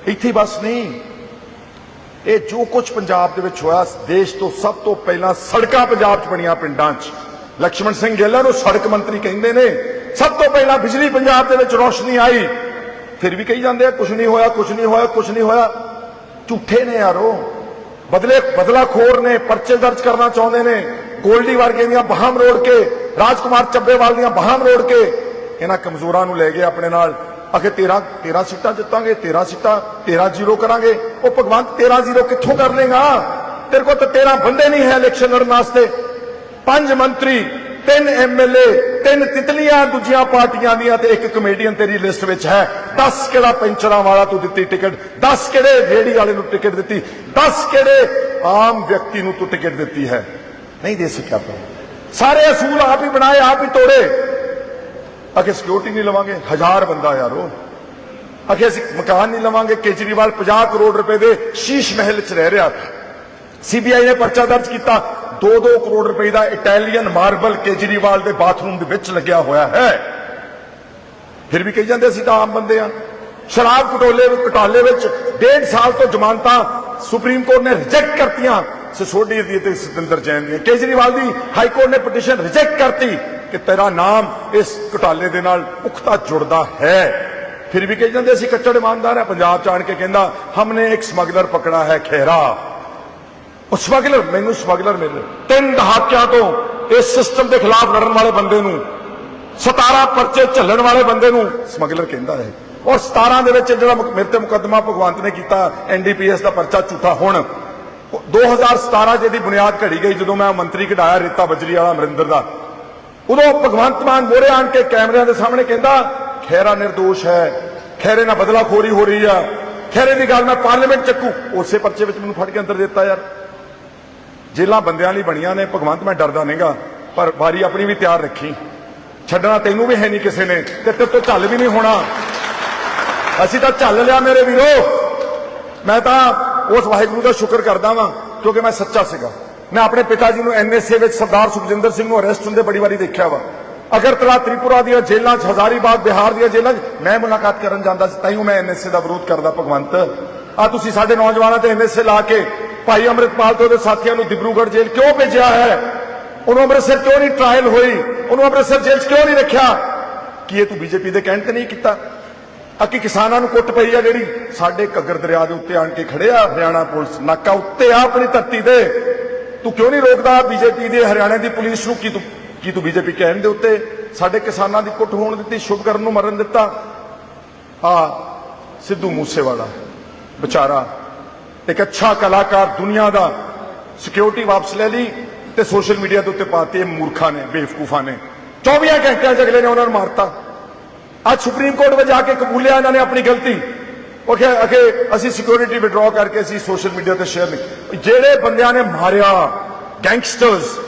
Speaker 1: ਇੱਥੇ ਬਸ ਨਹੀਂ। ਇਹ ਜੋ ਕੁਝ ਪੰਜਾਬ ਦੇ ਵਿੱਚ ਹੋਇਆ, ਦੇਸ਼ ਤੋਂ ਸਭ ਤੋਂ ਪਹਿਲਾਂ ਸੜਕਾਂ ਪੰਜਾਬ 'ਚ ਬਣੀਆਂ ਪਿੰਡਾਂ 'ਚ। ਲక్ష్మణ ਸਿੰਘ ਗਿੱਲ ਨੂੰ ਸੜਕ ਮੰਤਰੀ ਕਹਿੰਦੇ ਨੇ। ਸਭ ਤੋਂ ਪਹਿਲਾਂ ਬਿਜਲੀ ਪੰਜਾਬ ਦੇ ਵਿੱਚ ਰੋਸ਼ਨੀ ਆਈ। ਫਿਰ ਵੀ ਕਹੀ ਜਾਂਦੇ ਆ ਕੁਝ ਨਹੀਂ ਹੋਇਆ ਕੁਝ ਨਹੀਂ ਹੋਇਆ ਕੁਝ ਨਹੀਂ ਹੋਇਆ। ਝੂਠੇ ਨੇ ਯਾਰੋ। ਬਦਲੇ ਬਦਲਾਖੋਰ ਨੇ ਪਰਚੇ ਦਰਜ ਕਰਨਾ ਚਾਹੁੰਦੇ ਨੇ। ਗੋਲਡੀ ਵਰਗੇ ਦੀਆਂ ਬਾਹਾਂ ਮਰੋੜ ਕੇ, ਰਾਜਕੁਮਾਰ ਚੱਬੇਵਾਲ ਦੀਆਂ ਬਾਹਾਂ ਮਰੋੜ ਕੇ। ਇਹਨਾਂ ਕਮਜ਼ੋਰਾਂ ਨੂੰ ਲੈ ਗਏ ਆਪਣੇ ਨਾਲ ਅਖੇ 13 13 ਸੀਟਾਂ ਜਿੱਤਾਂਗੇ 13 ਸੀਟਾਂ 13 ਜ਼ੀਰੋ ਕਰਾਂਗੇ। ਉਹ ਭਗਵੰਤ 13 ਜ਼ੀਰੋ ਕਿੱਥੋਂ ਕਰ ਲੇਗਾ? ਤੇਰੇ ਕੋਲ ਤਾਂ 13 ਬੰਦੇ ਨਹੀਂ ਹੈ ਇਲੈਕਸ਼ਨ ਲੜਨ ਵਾਸਤੇ। ਪੰਜ ਮੰਤਰੀ ਤਿੰਨ ਐਮਐਲਏ ਤਿੰਨ ਤਿਤਲੀਆਂ ਦੂਜੀਆਂ ਪਾਰਟੀਆਂ ਦੀਆਂ ਤੇ ਇੱਕ ਕਮੇਡੀਅਨ ਤੇਰੀ ਲਿਸਟ ਵਿੱਚ ਹੈ। 10 ਕਿਹੜਾ ਪੈਂਚਰਾਂ ਵਾਲਾ ਤੂੰ ਦਿੱਤੀ ਟਿਕਟ? 10 ਕਿਹੜੇ ਰੇੜੀ ਵਾਲੇ ਨੂੰ ਟਿਕਟ ਦਿੱਤੀ? 10 ਕਿਹੜੇ ਆਮ ਵਿਅਕਤੀ ਨੂੰ ਤੂੰ ਟਿਕਟ ਦਿੱਤੀ ਹੈ? ਨਹੀਂ ਦੇ ਸਕਿਆ ਤੂੰ। ਸਾਰੇ ਅਸੂਲ ਆਪ ਹੀ ਬਣਾਏ, ਆਪ ਹੀ ਤੋੜੇ। ਅਖੇ ਸਿਕਿਉਰਿਟੀ ਨਹੀਂ ਲਵਾਂਗੇ, ਹਜ਼ਾਰ ਬੰਦਾ ਯਾਰੋ ਅਖੇ ਅਸੀਂ ਮਕਾਨ ਨਹੀਂ ਲਵਾਂਗੇ, ਕੇਜਰੀਵਾਲ 50 ਕਰੋੜ ਰੁਪਏ ਦੇ ਸ਼ੀਸ਼ ਮਹਿਲ 'ਚ ਰਹਿ ਰਿਹਾ। ਸੀਬੀਆਈ ਨੇ ਪਰਚਾ ਦਰਜ ਕੀਤਾ 2-2 ਕਰੋੜ ਰੁਪਏ ਦਾ ਇਟਾਲੀਅਨ ਮਾਰਬਲ ਕੇਜਰੀਵਾਲ ਦੇ ਬਾਥਰੂਮ ਦੇ ਵਿੱਚ ਲੱਗਿਆ ਹੋਇਆ ਹੈ। ਫਿਰ ਵੀ ਕਹੀ ਜਾਂਦੇ ਅਸੀਂ ਤਾਂ ਆਮ ਬੰਦੇ ਆ ਸ਼ਰਾਬ ਘਟੋਲੇ ਘਟਾਲੇ ਵਿੱਚ ਡੇਢ ਸਾਲ ਤੋਂ ਜ਼ਮਾਨਤਾਂ ਸੁਪਰੀਮ ਕੋਰਟ ਨੇ ਰਿਜੈਕਟ ਕਰਤੀਆਂ। ਸਿਸੋਡੀ ਦੀ ਤੇ ਸਤਿੰਦਰ ਜੈਨ ਦੀ। ਕੇਜਰੀਵਾਲ ਦੀ ਹਾਈ ਕੋਰਟ ਨੇ ਪਟੀਸ਼ਨ ਰਿਜੈਕਟ ਕਰਤੀ ਕਿ ਤੇਰਾ ਨਾਮ ਇਸ ਘਟਾਲੇ ਦੇ ਨਾਲ ਪੁਖਤਾ ਜੁੜਦਾ ਹੈ। ਫਿਰ ਵੀ ਕਹੀ ਜਾਂਦੇ ਅਸੀਂ ਕੱਚੜ ਇਮਾਨਦਾਰ ਹੈ। ਪੰਜਾਬ ਚ ਆਣ ਕੇ ਕਹਿੰਦਾ, ਹਮਨੇ ਇੱਕ ਸਮਗਲਰ ਪਕੜਾ ਹੈ ਖੇਰਾ। ਉਹ ਸਮਗਲਰ ਮੈਨੂੰ ਸਮਗਲਰ ਮਿਲ ਤਿੰਨ ਦਹਾਕਿਆਂ ਤੋਂ ਇਸ ਸਿਸਟਮ ਦੇ ਖਿਲਾਫ ਲੜਨ ਵਾਲੇ ਬੰਦੇ ਨੂੰ 17 ਪਰਚੇ ਝੱਲਣ ਵਾਲੇ ਬੰਦੇ ਨੂੰ ਸਮਗਲਰ ਕਹਿੰਦਾ ਹੈ। ਔਰ 17 ਦੇ ਵਿੱਚ ਜਿਹੜਾ ਮੇਰੇ ਤੇ ਮੁਕੱਦਮਾ ਭਗਵੰਤ ਨੇ ਕੀਤਾ ਐਨਡੀਪੀਐਸ ਦਾ ਪਰਚਾ ਝੂਠਾ ਹੁਣ। 2017 ਜਿਹਦੀ ਬੁਨਿਆਦ ਘੜੀ ਗਈ ਜਦੋਂ ਮੈਂ ਮੰਤਰੀ ਕਢਾਇਆ ਰੀਤਾ ਬਜਰੀ ਵਾਲਾ ਅਮਰਿੰਦਰ ਦਾ। ਉਦੋਂ ਭਗਵੰਤ ਮਾਨ ਮੋਰੇ ਆਣ ਕੇ ਕੈਮਰਿਆਂ ਦੇ ਸਾਹਮਣੇ ਕਹਿੰਦਾ ਖੈਰਾ ਨਿਰਦੋਸ਼ ਹੈ ਖੈਰੇ ਨਾਲ ਬਦਲਾਖੋਰੀ ਹੋ ਰਹੀ ਆ। ਖੈਰੇ ਦੀ ਗੱਲ ਮੈਂ ਪਾਰਲੀਮੈਂਟ ਚੱਕੂ। ਉਸੇ ਪਰਚੇ ਵਿੱਚ ਮੈਨੂੰ ਫੜ ਕੇ ਅੰਦਰ ਦਿੱਤਾ ਯਾਰ। ਜੇਲਾਂ ਬੰਦਿਆਂ ਲਈ ਬਣੀਆਂ ਨੇ, ਭਗਵੰਤ ਮੈਂ ਡਰਦਾ ਨਹੀਂਗਾ, ਪਰ ਵਾਰੀ ਆਪਣੀ ਵੀ ਤਿਆਰ ਰੱਖੀ। ਛੱਡਣਾ ਤੈਨੂੰ ਵੀ ਹੈ ਨਹੀਂ ਕਿਸੇ ਨੇ, ਤੇ ਤੇਰੇ ਤੋਂ ਚੱਲ ਵੀ ਨਹੀਂ ਹੋਣਾ। ਅਸੀਂ ਤਾਂ ਝੱਲ ਲਿਆ ਮੇਰੇ ਵੀਰੋ। ਮੈਂ ਤਾਂ ਉਸ ਵਾਹਿਗੁਰੂ ਦਾ ਸ਼ੁਕਰ ਕਰਦਾ ਵਾਂ, ਕਿਉਂਕਿ ਮੈਂ ਸੱਚਾ ਸੀਗਾ। ਮੈਂ ਆਪਣੇ ਪਿਤਾ ਜੀ ਨੂੰ ਐਨਐਸਏ ਵਿੱਚ ਸਰਦਾਰ ਸੁਖਜਿੰਦਰ ਸਿੰਘ ਨੂੰ ਅਰੈਸਟ ਹੁੰਦੇ ਬੜੀ ਵਾਰੀ ਦੇਖਿਆ ਵਾ। ਅਗਰਤਲਾ ਤ੍ਰਿਪੁਰਾ ਦੀਆਂ ਜੇਲ੍ਹਾਂ 'ਚ, ਹਜ਼ਾਰੀਬਾਗ, ਬਿਹਾਰ ਦੀਆਂ ਜੇਲ੍ਹਾਂ 'ਚ ਮੈਂ ਮੁਲਾਕਾਤ ਕਰਨ ਜਾਂਦਾ ਸੀ ਤਾਂ ਹੀ ਮੈਂ ਐਨਐਸਏ ਦਾ ਵਿਰੋਧ ਕਰਦਾ, ਭਗਵੰਤ। ਆ ਤੁਸੀਂ ਸਾਡੇ ਨੌਜਵਾਨਾਂ ਤੇ ਐਨਐਸਏ ਲਾ ਕੇ ਭਾਈ ਅੰਮ੍ਰਿਤਪਾਲ ਤੇ ਉਹਦੇ ਸਾਥੀਆਂ ਨੂੰ ਦਿਬਰੂਗੜ੍ਹ ਜੇਲ੍ਹ ਕਿਉਂ ਭੇਜਿਆ ਹੈ? ਉਹਨੂੰ ਅੰਮ੍ਰਿਤਸਰ ਕਿਉਂ ਨਹੀਂ ਟ੍ਰਾਇਲ ਹੋਈ? ਉਹਨੂੰ ਅੰਮ੍ਰਿਤਸਰ ਜੇਲ੍ਹ 'ਚ ਕਿਉਂ ਨਹੀਂ ਰੱਖਿਆ? ਕੀ ਇਹ ਤੂੰ ਬੀਜੇਪੀ ਦੇ ਕਹਿਣ ਤੇ ਨਹੀਂ ਕੀਤਾ? ਅੱਕੀ ਕਿਸਾਨਾਂ ਨੂੰ ਕੁੱਟ ਪਈ ਆ ਜਿਹੜੀ ਸਾਡੇ ਘੱਗਰ ਦਰਿਆ ਦੇ ਉੱਤੇ ਆਣ ਕੇ ਖੜੇ ਆ, ਹਰਿਆਣਾ ਪੁਲਿਸ ਨਾਕਾ ਉੱਤੇ ਆ ਆਪਣੀ ਧਰਤੀ ਤੇ ਤੂੰ ਕਿਉਂ ਨਹੀਂ ਰੋਕਦਾ ਬੀਜੇਪੀ ਦੇ ਹਰਿਆਣਾ ਦੀ ਪੁਲਿਸ ਨੂੰ? ਕੀ ਤੂੰ ਕੀ ਤੂੰ ਬੀਜੇਪੀ ਕਹਿਣ ਦੇ ਉੱਤੇ ਸਾਡੇ ਕਿਸਾਨਾਂ ਦੀ ਕੁੱਟ ਹੋਣ ਦਿੱਤੀ ਸ਼ੁਭਕਰਨ ਨੂੰ ਮਰਨ ਦਿੱਤਾ? ਆ ਸਿੱਧੂ ਮੂਸੇਵਾਲਾ, ਵਿਚਾਰਾ ਇੱਕ ਅੱਛਾ ਕਲਾਕਾਰ ਦੁਨੀਆ ਦਾ ਸਿਕਿਉਰਿਟੀ ਵਾਪਸ ਲੈ ਲਈ ਤੇ ਸੋਸ਼ਲ ਮੀਡੀਆ ਦੇ ਉੱਤੇ ਪਾਤੀ ਇਹ ਮੂਰਖਾਂ ਨੇ, ਬੇਵਕੂਫਾਂ ਨੇ। 24 ਘੰਟਿਆਂ 'ਚ ਅਗਲੇ ਨੇ ਉਹਨਾਂ ਨੂੰ ਮਾਰਤਾ। ਅੱਜ ਸੁਪਰੀਮ ਕੋਰਟ ਵਿੱਚ ਜਾ ਕੇ ਕਬੂਲਿਆ ਇਹਨਾਂ ਨੇ ਆਪਣੀ ਗਲਤੀ। ਉਹ ਕਿ ਅਗੇ ਅਸੀਂ ਸਿਕਿਉਰਿਟੀ ਵਿਡਰਾਅ ਕਰਕੇ ਅਸੀਂ ਸੋਸ਼ਲ ਮੀਡੀਆ ਤੇ ਸ਼ੇਅਰ ਨਹੀਂ ਜਿਹੜੇ ਬੰਦਿਆਂ ਨੇ ਮਾਰਿਆ ਗੈਂਗਸਟਰਸ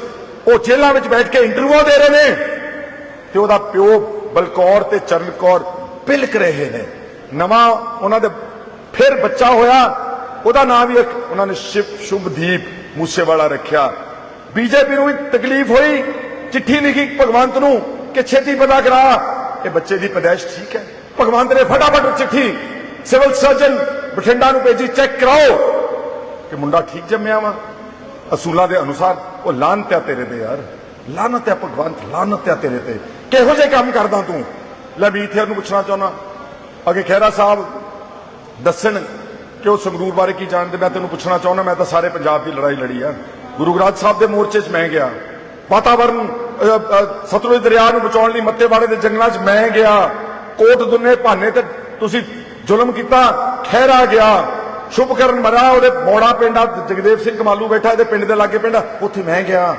Speaker 1: ਉਹ ਜੇਲ੍ਹਾਂ ਵਿੱਚ ਬੈਠ ਕੇ ਇੰਟਰਵਿਊ ਦੇ ਰਹੇ ਨੇ ਤੇ ਉਹਦਾ ਪਿਓ ਬਲਕੌਰ ਤੇ ਚਰਨ ਕੌਰ ਪਿਲਕ ਰਹੇ ਨੇ। ਨਵਾਂ ਉਹਨਾਂ ਦੇ ਫਿਰ ਬੱਚਾ ਹੋਇਆ ਉਹਦਾ ਨਾਮ ਵੀ ਉਹਨਾਂ ਨੇ ਸ਼ਿਵ ਸ਼ੁਭਦੀਪ ਮੂਸੇਵਾਲਾ ਰੱਖਿਆ। ਬੀਜੇਪੀ ਨੂੰ ਵੀ ਤਕਲੀਫ ਹੋਈ, ਚਿੱਠੀ ਲਿਖੀ ਭਗਵੰਤ ਨੂੰ ਕਿ ਛੇਤੀ ਪਤਾ ਕਰਾ ਇਹ ਬੱਚੇ ਦੀ ਪਦੈਸ਼ ਠੀਕ ਹੈ। ਭਗਵੰਤ ਨੇ ਫਟਾਫਟ ਚਿੱਠੀ ਸਿਵਲ ਸਰਜਨ ਬਠਿੰਡਾ ਨੂੰ ਭੇਜੀ, ਚੈੱਕ ਕਰਾਓ ਕਿ ਮੁੰਡਾ ਠੀਕ ਜੰਮਿਆ ਵਾ। ਅਸੂਲਾਂ ਦੇ ਅਨੁਸਾਰ ਉਹ ਲਾਨਤ ਆ ਤੇਰੇ ਤੇ ਯਾਰ। ਲਾਨਤ ਆ ਭਗਵੰਤ ਲਾਨਤ ਆ ਤੇਰੇ ਤੇ। ਕਿਹੋ ਜਿਹੇ ਕੰਮ ਕਰਦਾ ਤੂੰ? ਲੈ ਵੀ ਇੱਥੇ ਉਹਨੂੰ ਪੁੱਛਣਾ ਚਾਹੁੰਦਾ। ਅਗੇ ਖਹਿਰਾ ਸਾਹਿਬ ਦੱਸਣ ਕਿ ਉਹ ਸੰਗਰੂਰ ਬਾਰੇ ਕੀ ਜਾਣਦੇ? ਮੈਂ ਤੈਨੂੰ ਪੁੱਛਣਾ ਚਾਹੁੰਦਾ, ਮੈਂ ਤਾਂ ਸਾਰੇ ਪੰਜਾਬ ਦੀ ਲੜਾਈ ਲੜੀ ਆ। ਗੁਰੂ ਗ੍ਰੰਥ ਸਾਹਿਬ ਦੇ ਮੋਰਚੇ 'ਚ ਮੈਂ ਗਿਆ। ਵਾਤਾਵਰਨ ਸਤਲੁਜ ਦਰਿਆ ਨੂੰ ਬਚਾਉਣ ਲਈ ਮੱਤੇਵਾੜੇ ਦੇ ਜੰਗਲਾਂ 'ਚ ਮੈਂ ਗਿਆ। ਕੋਟ ਦੁੰਨੇ ਭਾਨੇ ਤੇ ਤੁਸੀਂ ਜ਼ੁਲਮ ਕੀਤਾ ਖਹਿਰਾ ਗਿਆ। ਸ਼ੁਭਕਰਨ ਮਰਾ ਉਹਦੇ ਮੋੜਾ ਪਿੰਡ ਆ, ਜਗਦੇਵ ਸਿੰਘ ਕਮਾਲੂ ਬੈਠਾ ਇਹਦੇ ਪਿੰਡ ਦੇ ਲਾਗੇ ਪਿੰਡ ਉੱਥੇ ਮੈਂ ਗਿਆ।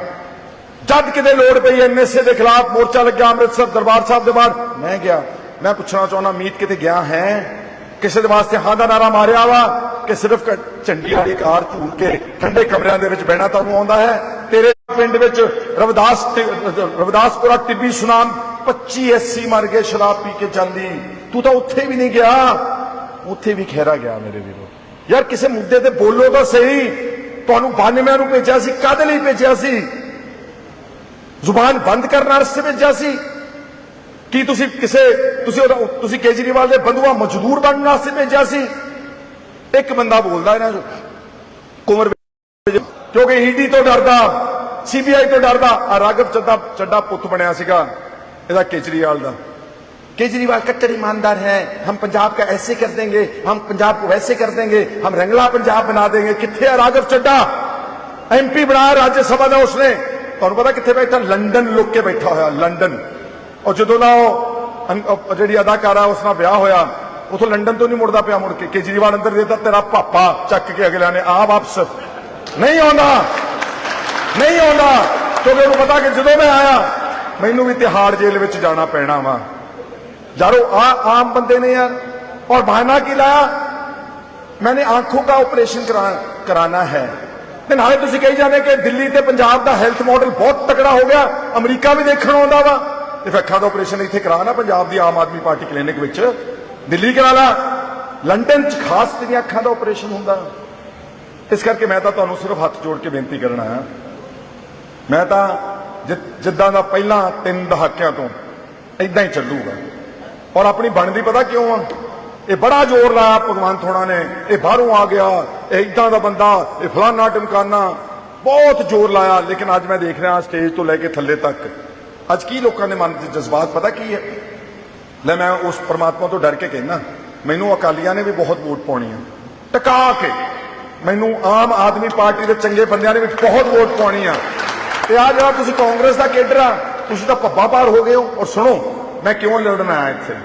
Speaker 1: ਜਦ ਕਿਤੇ ਲੋੜ ਪਈ ਐਨਐਸਏ ਦੇ ਖਿਲਾਫ ਮੋਰਚਾ ਲੱਗਿਆ, ਅੰਮ੍ਰਿਤਸਰ ਦਰਬਾਰ ਸਾਹਿਬ ਦੇ ਬਾਹਰ ਮੈਂ ਗਿਆ। ਮੈਂ ਪੁੱਛਣਾ ਚਾਹੁੰਦਾ, ਮੀਤ ਕਿਤੇ ਗਿਆ ਹੈ? ਕਿਸੇ ਦੇ ਵਾਸਤੇ ਹਾਂ ਦਾ ਨਾਰਾ ਮਾਰਿਆ ਵਾ ਕਿ ਸਿਰਫ ਝੰਡੀ ਵਾਲੀ ਕਾਰ ਝੂਲ ਕੇ ਠੰਡੇ ਕਮਰਿਆਂ ਦੇ ਵਿੱਚ ਬਹਿਣਾ ਤੁਹਾਨੂੰ ਆਉਂਦਾ ਹੈ। ਤੇਰੇ ਪਿੰਡ ਵਿੱਚ ਰਵਿਦਾਸ ਰਵਿਦਾਸਪੁਰਾ ਟਿੱਬੀ ਸੁਨਾਮ 25 ਐਸਸੀ ਮਰ ਗਏ ਸ਼ਰਾਬ ਪੀ ਕੇ ਜਾਂਦੀ। ਤੂੰ ਤਾਂ ਉੱਥੇ ਵੀ ਨਹੀਂ ਗਿਆ। ਉੱਥੇ ਵੀ ਖਹਿਰਾ ਗਿਆ ਮੇਰੇ ਵੀਰੋ। ਯਾਰ ਕਿਸੇ ਮੁੱਦੇ ਤੇ ਬੋਲੋ ਤਾਂ ਸਹੀ। ਤੁਹਾਨੂੰ 92 ਨੂੰ ਭੇਜਿਆ ਸੀ ਕਾਦੇ ਲਈ ਭੇਜਿਆ ਸੀ? ਜ਼ੁਬਾਨ ਬੰਦ ਕਰਨ ਵਾਸਤੇ ਭੇਜਿਆ ਸੀ। ਕੀ ਤੁਸੀਂ ਕਿਸੇ ਤੁਸੀਂ ਉਹਦਾ- ਤੁਸੀਂ ਕੇਜਰੀਵਾਲ ਦੇ ਬੰਦੂਆ ਮਜ਼ਦੂਰ ਬਣਨ ਵਾਸਤੇ ਭੇਜਿਆ ਸੀ ਇੱਕ ਬੰਦਾ ਬੋਲਦਾ ਇਹਨਾਂ ਚੋਂ ਕੁਮਰ ਵਿਜੇ, ਕਿਉਂਕਿ ਈਡੀ ਤੋਂ ਡਰਦਾ ਸੀਬੀਆਈ ਤੋਂ ਡਰਦਾ ਆ ਰਾਘਵ ਚੱਡਾ ਚੱਡਾ ਪੁੱਤ ਬਣਿਆ ਸੀਗਾ ਇਹਦਾ ਕੇਜਰੀਵਾਲ ਦਾ केजरीवाल कट्टर ईमानदार है हम पंजाब का ऐसे कर देंगे हम पंजाब को वैसे कर देंगे हम रंगला पंजाब बना देंगे कितने है राघव चड्डा एमपी बनाया राज्यसभा ਦਾ ਉਸਨੇ ਤੁਹਾਨੂੰ ਪਤਾ ਕਿੱਥੇ ਬੈਠਾ ਲੰਡਨ ਲੁੱਕ ਕੇ ਬੈਠਾ ਹੋਇਆ ਲੰਡਨ ਔਰ ਜਦੋਂ ਦਾ ਉਹ ਅਨ- ਉਹ ਜਿਹੜੀ ਅਦਾਕਾਰਾ ਉਸ ਨਾਲ ਵਿਆਹ ਹੋਇਆ ਉਥੋਂ ਲੰਡਨ ਤੋਂ ਨਹੀਂ ਮੁੜਦਾ ਪਿਆ ਮੁੜ ਕੇ ਕੇਜਰੀਵਾਲ ਅੰਦਰ ਦੇਤਾ ਤੇਰਾ ਪਾਪਾ ਚੱਕ ਕੇ ਅਗਲਿਆਂ ਨੇ ਆ ਵਾਪਸ ਨਹੀਂ ਆਉਂਦਾ ਨਹੀਂ ਆਉਂਦਾ ਕਿਉਂਕਿ ਉਹਨੂੰ ਪਤਾ ਕਿ ਜਦੋਂ ਮੈਂ ਆਇਆ ਮੈਨੂੰ ਵੀ ਤਿਹਾੜ ਜੇਲ੍ਹ ਵਿੱਚ ਜਾਣਾ ਪੈਣਾ ਵਾ यारो आ, आम बंदे ने यार और बहाना की लाया मैंने आंखों का ऑपरेशन करा, कराना है ਤੇ ਨਾਲੇ ਤੁਸੀਂ ਕਹੀ ਜਾਂਦੇ ਕਿ ਦਿੱਲੀ ਤੇ ਪੰਜਾਬ ਦਾ ਹੈਲਥ ਮਾਡਲ ਬਹੁਤ ਤਕੜਾ ਹੋ ਗਿਆ ਅਮਰੀਕਾ ਵੀ ਦੇਖਣ ਆਉਂਦਾ ਵਾ ਤੇ ਅੱਖਾਂ ਦਾ ਆਪਰੇਸ਼ਨ ਇੱਥੇ ਕਰਾ ਨਾ ਪੰਜਾਬ ਦੀ ਆਮ ਆਦਮੀ ਪਾਰਟੀ ਕਲੀਨਿਕ ਵਿੱਚ। ਦਿੱਲੀ ਕਰਾ ਲਾ। ਲੰਡਨ ਚ ਖਾਸ ਤੇਰੀਆਂ ਅੱਖਾਂ ਦਾ ਆਪਰੇਸ਼ਨ ਹੁੰਦਾ। ਇਸ ਕਰਕੇ ਮੈਂ ਤਾਂ ਤੁਹਾਨੂੰ ਸਿਰਫ ਹੱਥ ਜੋੜ ਕੇ ਬੇਨਤੀ ਕਰਨ ਆਇਆ। ਮੈਂ ਤਾਂ ਜਿ- ਜਿੱਦਾਂ ਦਾ ਪਹਿਲਾਂ ਤਿੰਨ ਦਹਾਕਿਆਂ ਤੋਂ ਇਦਾਂ ਹੀ ਚੱਲੂਗਾ। ਔਰ ਆਪਣੀ ਬਣਦੀ ਪਤਾ ਕਿਉਂ ਆ? ਇਹ ਬੜਾ ਜ਼ੋਰ ਲਾਇਆ ਭਗਵੰਤ ਹੋਣਾ ਨੇ। ਇਹ ਬਾਹਰੋਂ ਆ ਗਿਆ। ਇਹ ਇਦਾਂ ਦਾ ਬੰਦਾ, ਇਹ ਫਲਾਨਾ ਟਮਕਾਨਾ। ਬਹੁਤ ਜ਼ੋਰ ਲਾਇਆ। ਲੇਕਿਨ ਅੱਜ ਮੈਂ ਦੇਖ ਰਿਹਾ ਸਟੇਜ ਤੋਂ ਲੈ ਕੇ ਥੱਲੇ ਤੱਕ। ਅੱਜ ਕੀ ਲੋਕਾਂ ਦੇ ਮਨ ਦੇ ਜਜ਼ਬਾਤ, ਪਤਾ ਕੀ ਹੈ? ਲੈ ਮੈਂ ਉਸ ਪਰਮਾਤਮਾ ਤੋਂ ਡਰ ਕੇ ਕਹਿੰਦਾ, ਮੈਨੂੰ ਅਕਾਲੀਆਂ ਨੇ ਵੀ ਬਹੁਤ ਵੋਟ ਪਾਉਣੀ ਆ। ਟਕਾ ਕੇ ਮੈਨੂੰ ਆਮ ਆਦਮੀ ਪਾਰਟੀ ਦੇ ਚੰਗੇ ਬੰਦਿਆਂ ਨੇ ਵੀ ਬਹੁਤ ਵੋਟ ਪਾਉਣੀ ਆ। ਤੇ ਆ ਜਿਹੜਾ ਤੁਸੀਂ ਕਾਂਗਰਸ ਦਾ ਕੇਡਰ ਆ, ਤੁਸੀਂ ਤਾਂ ਪੱਬਾ ਪਾਰ ਹੋ ਗਏ ਹੋ। ਔਰ ਸੁਣੋ, ਮੈਂ ਕਿਉਂ ਲੜਨ ਆਇਆ ਇੱਥੇ?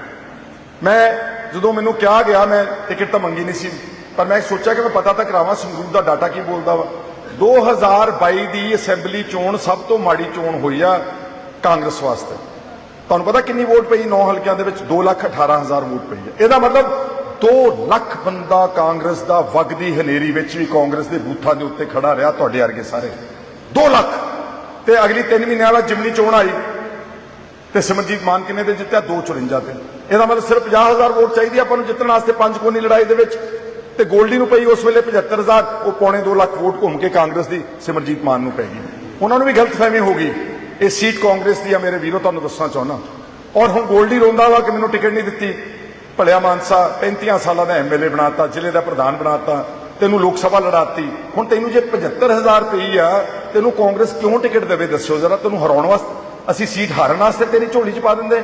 Speaker 1: ਮੈਂ ਜਦੋਂ ਮੈਨੂੰ ਕਿਹਾ ਗਿਆ, ਮੈਂ ਟਿਕਟ ਤਾਂ ਮੰਗੀ ਨਹੀਂ ਸੀ, ਪਰ ਮੈਂ ਸੋਚਿਆ ਕਿ ਮੈਂ ਪਤਾ ਤਾਂ ਕਰਾਵਾਂ ਸੰਗਰੂਰ ਦਾ ਡਾਟਾ ਕੀ ਬੋਲਦਾ ਵਾ। 2022 ਦੀ ਅਸੈਂਬਲੀ ਚੋਣ ਸਭ ਤੋਂ ਮਾੜੀ ਚੋਣ ਹੋਈ ਆ। ਕਾਂਗਰਸ ਵਾਸਤੇ। ਤੁਹਾਨੂੰ ਪਤਾ ਕਿੰਨੀ ਵੋਟ ਪਈ? 9 ਹਲਕਿਆਂ ਦੇ ਵਿੱਚ 218000 ਵੋਟ ਪਈ ਹੈ। ਇਹਦਾ ਮਤਲਬ 2 ਲੱਖ ਬੰਦਾ ਕਾਂਗਰਸ ਦਾ ਵਗਦੀ ਹਨੇਰੀ ਵਿੱਚ ਵੀ ਕਾਂਗਰਸ ਦੇ ਬੂਥਾਂ ਦੇ ਉੱਤੇ ਖੜਾ ਰਿਹਾ ਤੁਹਾਡੇ ਵਰਗੇ ਸਾਰੇ। 2 ਲੱਖ। ਤੇ ਅਗਲੀ 3 ਮਹੀਨਿਆਂ ਬਾਅਦ ਜਿਮਨੀ ਚੋਣ ਆਈ। ਤੇ ਸਿਮਰਜੀਤ ਮਾਨ ਕਿੰਨੇ ਤੇ ਜਿੱਤਿਆ? 254 ਤੇ ਇਹਦਾ ਮਤਲਬ ਸਿਰਫ 50000 ਵੋਟ ਚਾਹੀਦੀ ਆ ਆਪਾਂ ਨੂੰ ਜਿੱਤਣ ਵਾਸਤੇ ਪੰਜ ਕੋਨੀ ਲੜਾਈ ਦੇ ਵਿੱਚ। ਤੇ ਗੋਲਡੀ ਨੂੰ ਪਈ ਉਸ ਵੇਲੇ 75000 ਉਹ ਪੌਣੇ 2 ਲੱਖ ਵੋਟ ਘੁੰਮ ਕੇ ਕਾਂਗਰਸ ਦੀ ਸਿਮਰਜੀਤ ਮਾਨ ਨੂੰ ਪੈ ਗਈ। ਉਹਨਾਂ ਨੂੰ ਵੀ ਗਲਤਫਹਿਮੀ ਹੋ ਗਈ। ਇਹ ਸੀਟ ਕਾਂਗਰਸ ਦੀ ਆ, ਮੇਰੇ ਵੀਰੋ, ਤੁਹਾਨੂੰ ਦੱਸਣਾ ਚਾਹੁੰਦਾ। ਔਰ ਹੁਣ ਗੋਲਡੀ ਰੋਂਦਾ ਵਾ ਕਿ ਮੈਨੂੰ ਟਿਕਟ ਨਹੀਂ ਦਿੱਤੀ। ਭਲਿਆ ਮਾਨਸਾ 35 ਸਾਲਾਂ ਦਾ ਐਮਐਲਏ ਬਣਾਤਾ, ਜ਼ਿਲ੍ਹੇ ਦਾ ਪ੍ਰਧਾਨ ਬਣਾਤਾ, ਤੈਨੂੰ ਲੋਕ ਸਭਾ ਲੜਾਤੀ। ਹੁਣ ਤੈਨੂੰ ਜੇ 75000 ਪਈ ਆ, ਤੈਨੂੰ ਕਾਂਗਰਸ ਕਿਉਂ ਟਿਕਟ ਦੇਵੇ? ਦੱਸਿਓ ਜ਼ਰਾ, ਤੈਨੂੰ ਹਰਾਉਣ ਵਾਸਤੇ, ਅਸੀਂ ਸੀਟ ਹਾਰਨ ਵਾਸਤੇ ਤੇਰੀ ਝੋਲੀ 'ਚ ਪਾ ਦਿੰਦੇ।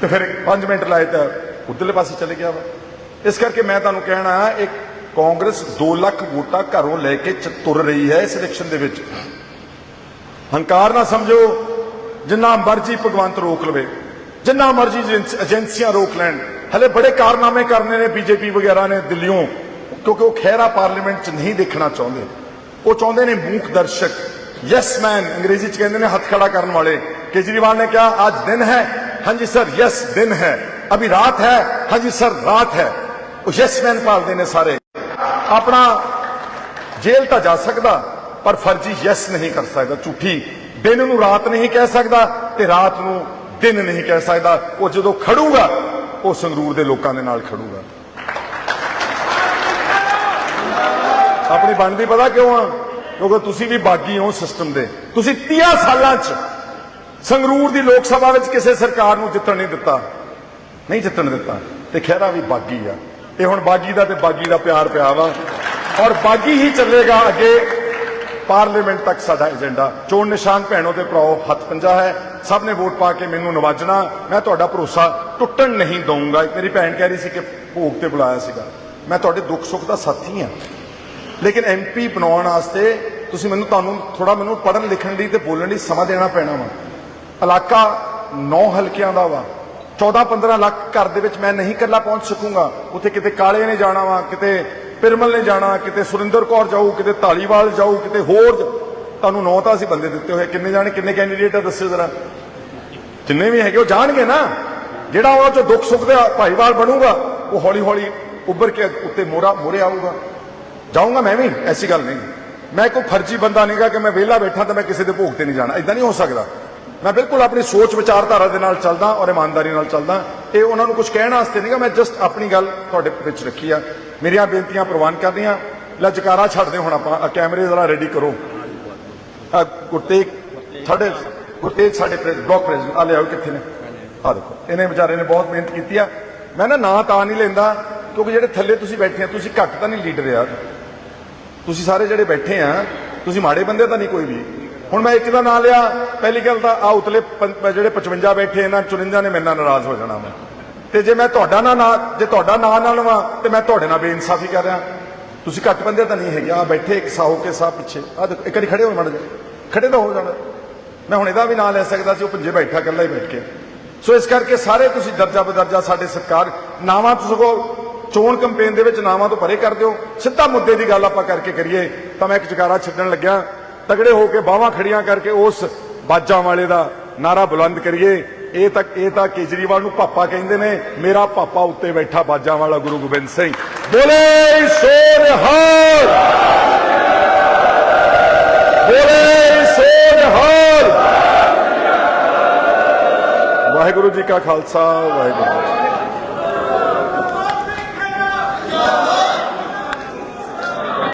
Speaker 1: ਤੇ ਫਿਰ 5 ਮਿੰਟ ਲਾਏ ਤਾਂ ਉਧਰਲੇ ਪਾਸੇ ਚਲੇ ਗਿਆ ਵਾ। ਇਸ ਕਰਕੇ ਮੈਂ ਤੁਹਾਨੂੰ ਕਹਿਣਾ, ਇੱਕ ਕਾਂਗਰਸ 2 ਲੱਖ ਵੋਟਾਂ ਘਰੋਂ ਲੈ ਕੇ ਤੁਰ ਰਹੀ ਹੈ ਇਸ ਇਲੈਕਸ਼ਨ ਦੇ ਵਿੱਚ। ਹੰਕਾਰ ਨਾ ਸਮਝੋ, ਜਿੰਨਾ ਮਰਜ਼ੀ ਭਗਵੰਤ ਰੋਕ ਲਵੇ, ਜਿੰਨਾ ਮਰਜ਼ੀ ਏਜੰਸੀਆਂ ਰੋਕ ਲੈਣ। ਹਲੇ ਬੜੇ ਕਾਰਨਾਮੇ ਕਰਨੇ ਨੇ ਬੀਜੇਪੀ ਵਗੈਰਾ ਨੇ ਦਿੱਲੀੋਂ ਕਿਉਂਕਿ ਉਹ ਖਹਿਰਾ ਪਾਰਲੀਮੈਂਟ 'ਚ ਨਹੀਂ ਦੇਖਣਾ ਚਾਹੁੰਦੇ। ਉਹ ਚਾਹੁੰਦੇ ਨੇ ਮੂਕ ਦਰਸ਼ਕ। ਯੈਸ ਮੈਨ ਅੰਗਰੇਜ਼ੀ 'ਚ ਕਹਿੰਦੇ ਨੇ ਹੱਥ ਖੜਾ ਕਰਨ ਵਾਲੇ। ਕੇਜਰੀਵਾਲ ਨੇ ਕਿਹਾ, ਅੱਜ ਦਿਨ ਹੈ। ਹਾਂਜੀ ਸਰ ਯੈਸ ਦਿਨ ਹੈ। ਅਭੀ ਰਾਤ ਹੈ। ਹਾਂਜੀ ਸਰ ਰਾਤ ਹੈ। ਉਹ ਯੈਸ ਮੈਨ ਪਾਲਦੇ ਨੇ ਸਾਰੇ। ਆਪਣਾ ਜੇਲ੍ਹ ਤਾਂ ਜਾ ਸਕਦਾ। ਪਰ ਫਰਜ਼ੀ ਯੈਸ ਨਹੀਂ ਕਰ ਸਕਦਾ, ਝੂਠੀ। ਦਿਨ ਨੂੰ ਰਾਤ ਨਹੀਂ ਕਹਿ ਸਕਦਾ ਤੇ ਰਾਤ ਨੂੰ ਦਿਨ ਨਹੀਂ ਕਹਿ ਸਕਦਾ। ਉਹ ਜਦੋਂ ਖੜੂਗਾ, ਉਹ ਸੰਗਰੂਰ ਦੇ ਲੋਕਾਂ ਦੇ ਨਾਲ ਖੜੂਗਾ। ਆਪਣੀ ਬਣਦੀ ਪਤਾ ਕਿਉਂ ਆ? ਕਿਉਂਕਿ ਤੁਸੀਂ ਵੀ ਬਾਗੀ ਹੋ ਸਿਸਟਮ ਦੇ। ਤੁਸੀਂ 30 ਸਾਲਾਂ 'ਚ ਸੰਗਰੂਰ ਦੀ ਲੋਕ ਸਭਾ ਵਿੱਚ ਕਿਸੇ ਸਰਕਾਰ ਨੂੰ ਜਿੱਤਣ ਨਹੀਂ ਦਿੱਤਾ। ਨਹੀਂ ਜਿੱਤਣ ਦਿੱਤਾ। ਤੇ ਖਹਿਰਾ ਵੀ ਬਾਗੀ ਆ। ਇਹ ਹੁਣ ਬਾਗੀ ਦਾ ਤੇ ਬਾਗੀ ਦਾ ਪਿਆਰ ਪਿਆ ਵਾ। ਔਰ ਬਾਗੀ ਹੀ ਚੱਲੇਗਾ ਅੱਗੇ ਪਾਰਲੀਮੈਂਟ ਤੱਕ ਸਾਡਾ ਏਜੰਡਾ। ਚੋਣ ਨਿਸ਼ਾਨ ਭੈਣੋ ਤੇ ਭਰਾਓ, ਹੱਥ ਪੰਜਾ ਹੈ। ਸਭ ਨੇ ਵੋਟ ਪਾ ਕੇ ਮੈਨੂੰ ਨਵਾਜਣਾ। ਮੈਂ ਤੁਹਾਡਾ ਭਰੋਸਾ ਟੁੱਟਣ ਨਹੀਂ ਦਊਂਗਾ। ਮੇਰੀ ਭੈਣ ਕਹਿ ਰਹੀ ਸੀ ਕਿ ਭੋਗ ਤੇ ਬੁਲਾਇਆ ਸੀਗਾ। ਮੈਂ ਤੁਹਾਡੇ ਦੁੱਖ ਸੁੱਖ ਦਾ ਸਾਥੀ ਹਾਂ। ਲੇਕਿਨ ਐਮਪੀ ਬਣਾਉਣ ਵਾਸਤੇ ਤੁਸੀਂ ਮੈਨੂੰ ਤੁਹਾਨੂੰ ਥੋੜਾ ਮੈਨੂੰ ਪੜ੍ਹਨ ਲਿਖਣ ਦੀ ਤੇ ਬੋਲਣ ਦੀ ਸਮਾਂ ਦੇਣਾ ਪੈਣਾ ਵਾ। ਇਲਾਕਾ 9 ਹਲਕਿਆਂ ਦਾ ਵਾ। 14 15 ਲੱਖ ਘਰ ਦੇ ਵਿੱਚ ਮੈਂ ਨਹੀਂ ਇਕੱਲਾ ਪਹੁੰਚ ਸਕੂੰਗਾ। ਉੱਥੇ ਕਿਤੇ ਕਾਲੇ ਨੇ ਜਾਣਾ ਵਾ, ਕਿਤੇ ਪਿਰਮਲ ਨੇ ਜਾਣਾ, ਕਿਤੇ ਸੁਰਿੰਦਰ ਕੌਰ ਜਾਊ, ਕਿਤੇ ਢਾਲੀਵਾਲ ਜਾਊ, ਕਿਤੇ ਹੋਰ ਤੁਹਾਨੂੰ ਨੌ ਤਾਂ ਅਸੀਂ ਬੰਦੇ ਦਿੱਤੇ ਹੋਏ, ਕਿੰਨੇ ਜਾਣੇ, ਕਿੰਨੇ ਕੈਂਡੀਡੇਟ ਆ ਦੱਸਿਓ ਜ਼ਰਾ। ਜਿੰਨੇ ਵੀ ਹੈਗੇ, ਉਹ ਜਾਣਗੇ ਨਾ। ਜਿਹੜਾ ਉਹਨਾਂ ਚੋਂ ਦੁੱਖ ਸੁੱਖ ਦਾ ਭਾਈਵਾਲ ਬਣੂਗਾ, ਉਹ ਹੌਲੀ ਹੌਲੀ ਉੱਭਰ ਕੇ ਉੱਤੇ ਮੋਰਾ ਮੋਰੇ ਆਊਗਾ। ਜਾਊਂਗਾ ਮੈਂ ਵੀ, ਐਸੀ ਗੱਲ ਨਹੀਂ। ਮੈਂ ਕੋਈ ਫਰਜ਼ੀ ਬੰਦਾ ਨਹੀਂਗਾ ਕਿ ਮੈਂ ਵਿਹਲਾ ਬੈਠਾ ਤਾਂ ਮੈਂ ਕਿਸੇ ਦੇ ਭੋਗ ਤੇ ਨਹੀਂ ਜਾਣਾ। ਇਦਾਂ ਨਹੀਂ ਹੋ ਸਕਦਾ। ਮੈਂ ਬਿਲਕੁਲ ਆਪਣੀ ਸੋਚ ਵਿਚਾਰਧਾਰਾ ਦੇ ਨਾਲ ਚੱਲਦਾ ਔਰ ਇਮਾਨਦਾਰੀ ਨਾਲ ਚੱਲਦਾ। ਇਹ ਉਹਨਾਂ ਨੂੰ ਕੁਝ ਕਹਿਣ ਵਾਸਤੇ ਨਹੀਂਗਾ ਮੈਂ ਜਸਟ ਆਪਣੀ ਗੱਲ ਤੁਹਾਡੇ ਵਿੱਚ ਰੱਖੀ ਆ। ਮੇਰੀਆਂ ਬੇਨਤੀਆਂ ਪ੍ਰਵਾਨ ਕਰਨੀਆਂ ਲੈ ਜਕਾਰਾ ਛੱਡਦੇ ਹੁਣ ਆਪਾਂ। ਕੈਮਰੇ ਜ਼ਰਾ ਰੈਡੀ ਕਰੋ। ਆ ਗੁਰਤੇਗ, ਸਾਡੇ ਗੁਰਤੇਗ ਸਾਡੇ ਬਲਾਕ ਪ੍ਰੈਜ਼ੀਡੈਂਟ ਆ ਲਿਆਓ ਕਿੱਥੇ ਨੇ? ਆ ਦੇਖੋ, ਇਹਨੇ ਵਿਚਾਰੇ ਨੇ ਬਹੁਤ ਮਿਹਨਤ ਕੀਤੀ ਆ। ਮੈਂ ਨਾ ਨਾਂ ਤਾਂ ਨਹੀਂ ਲੈਂਦਾ, ਕਿਉਂਕਿ ਜਿਹੜੇ ਥੱਲੇ ਤੁਸੀਂ ਬੈਠੇ ਆ, ਤੁਸੀਂ ਘੱਟ ਤਾਂ ਨਹੀਂ ਲੀਡਰ ਯਾਰ। ਤੁਸੀਂ ਸਾਰੇ ਜਿਹੜੇ ਬੈਠੇ ਆ, ਤੁਸੀਂ ਮਾੜੇ ਬੰਦੇ ਤਾਂ ਨਹੀਂ ਕੋਈ ਵੀ। ਹੁਣ ਮੈਂ ਇੱਕ ਦਾ ਨਾਂ ਲਿਆ, ਪਹਿਲੀ ਗੱਲ ਤਾਂ ਆ ਉਤਲੇ ਪੰ- ਜਿਹੜੇ 55 ਬੈਠੇ ਇਹਨਾਂ 54 ਨੇ ਮੇਰੇ ਨਾਲ ਨਾਰਾਜ਼ ਹੋ ਜਾਣਾ ਵਾ ਤੇ ਜੇ ਮੈਂ ਤੁਹਾਡਾ ਨਾ, ਨਾਂ, ਜੇ ਤੁਹਾਡਾ ਨਾਂ ਨਾ ਲਵਾਂ, ਤੇ ਮੈਂ ਤੁਹਾਡੇ ਨਾਲ ਬੇਇਨਸਾਫੀ ਕਰ ਰਿਹਾ। ਤੁਸੀਂ ਘੱਟ ਬੰਦੇ ਤਾਂ ਨਹੀਂ ਹੈਗੇ। ਆ ਬੈਠੇ ਇੱਕ ਸਾਹੋ ਕੇ ਸਾਹ ਪਿੱਛੇ। ਆ ਦੇਖੋ, ਇੱਕ ਵਾਰੀ ਖੜੇ ਹੋ ਮੜ ਜਾ ਖੜੇ ਤਾਂ ਹੋ ਜਾਣਾ। ਮੈਂ ਹੁਣ ਇਹਦਾ ਵੀ ਨਾਂ ਲੈ ਸਕਦਾ ਸੀ, ਉਹ ਪੰਜੇ ਬੈਠਾ ਇਕੱਲਾ ਹੀ ਬੈਠ ਕੇ। ਸੋ ਇਸ ਕਰਕੇ ਸਾਰੇ ਤੁਸੀਂ ਦਰਜਾ ਬਦਰਜਾ ਸਾਡੇ ਸਰਕਾਰ, ਨਾਵਾਂ ਤੋਂ ਸਗੋਂ ਚੋਣ ਕੰਪੇਨ ਦੇ ਵਿੱਚ ਨਾਵਾਂ ਤੋਂ ਪਰੇ ਕਰ ਦਿਓ। ਸਿੱਧਾ ਮੁੱਦੇ ਦੀ ਗੱਲ ਆਪਾਂ ਕਰਕੇ ਕਰੀਏ। ਤਾਂ ਮੈਂ ਇੱਕ ਜਕਾਰਾ ਛੱਡਣ ਲੱਗਿਆ। ਤਗੜੇ ਹੋ ਕੇ ਬਾਹਾਂ ਖੜੀਆਂ ਕਰਕੇ ਉਸ ਬਾਜਾਂ ਵਾਲੇ ਦਾ ਨਾਰਾ ਬੁਲੰਦ ਕਰੀਏ। ਇਹ ਤਾਂ ਇਹ ਤਾਂ ਕੇਜਰੀਵਾਲ ਨੂੰ ਪਾਪਾ ਕਹਿੰਦੇ ਨੇ, ਮੇਰਾ ਪਾਪਾ ਉੱਤੇ ਬੈਠਾ ਬਾਜਾਂ ਵਾਲਾ ਗੁਰੂ ਗੋਬਿੰਦ ਸਿੰਘ। ਬੋਲੇ ਸੋਨਹਾਰ ਬੋਲੇ ਸੋਨਹਾਰ ਵਾਹਿਗੁਰੂ ਜੀ ਕਾ ਖਾਲਸਾ, ਵਾਹਿਗੁਰੂ ਜੀ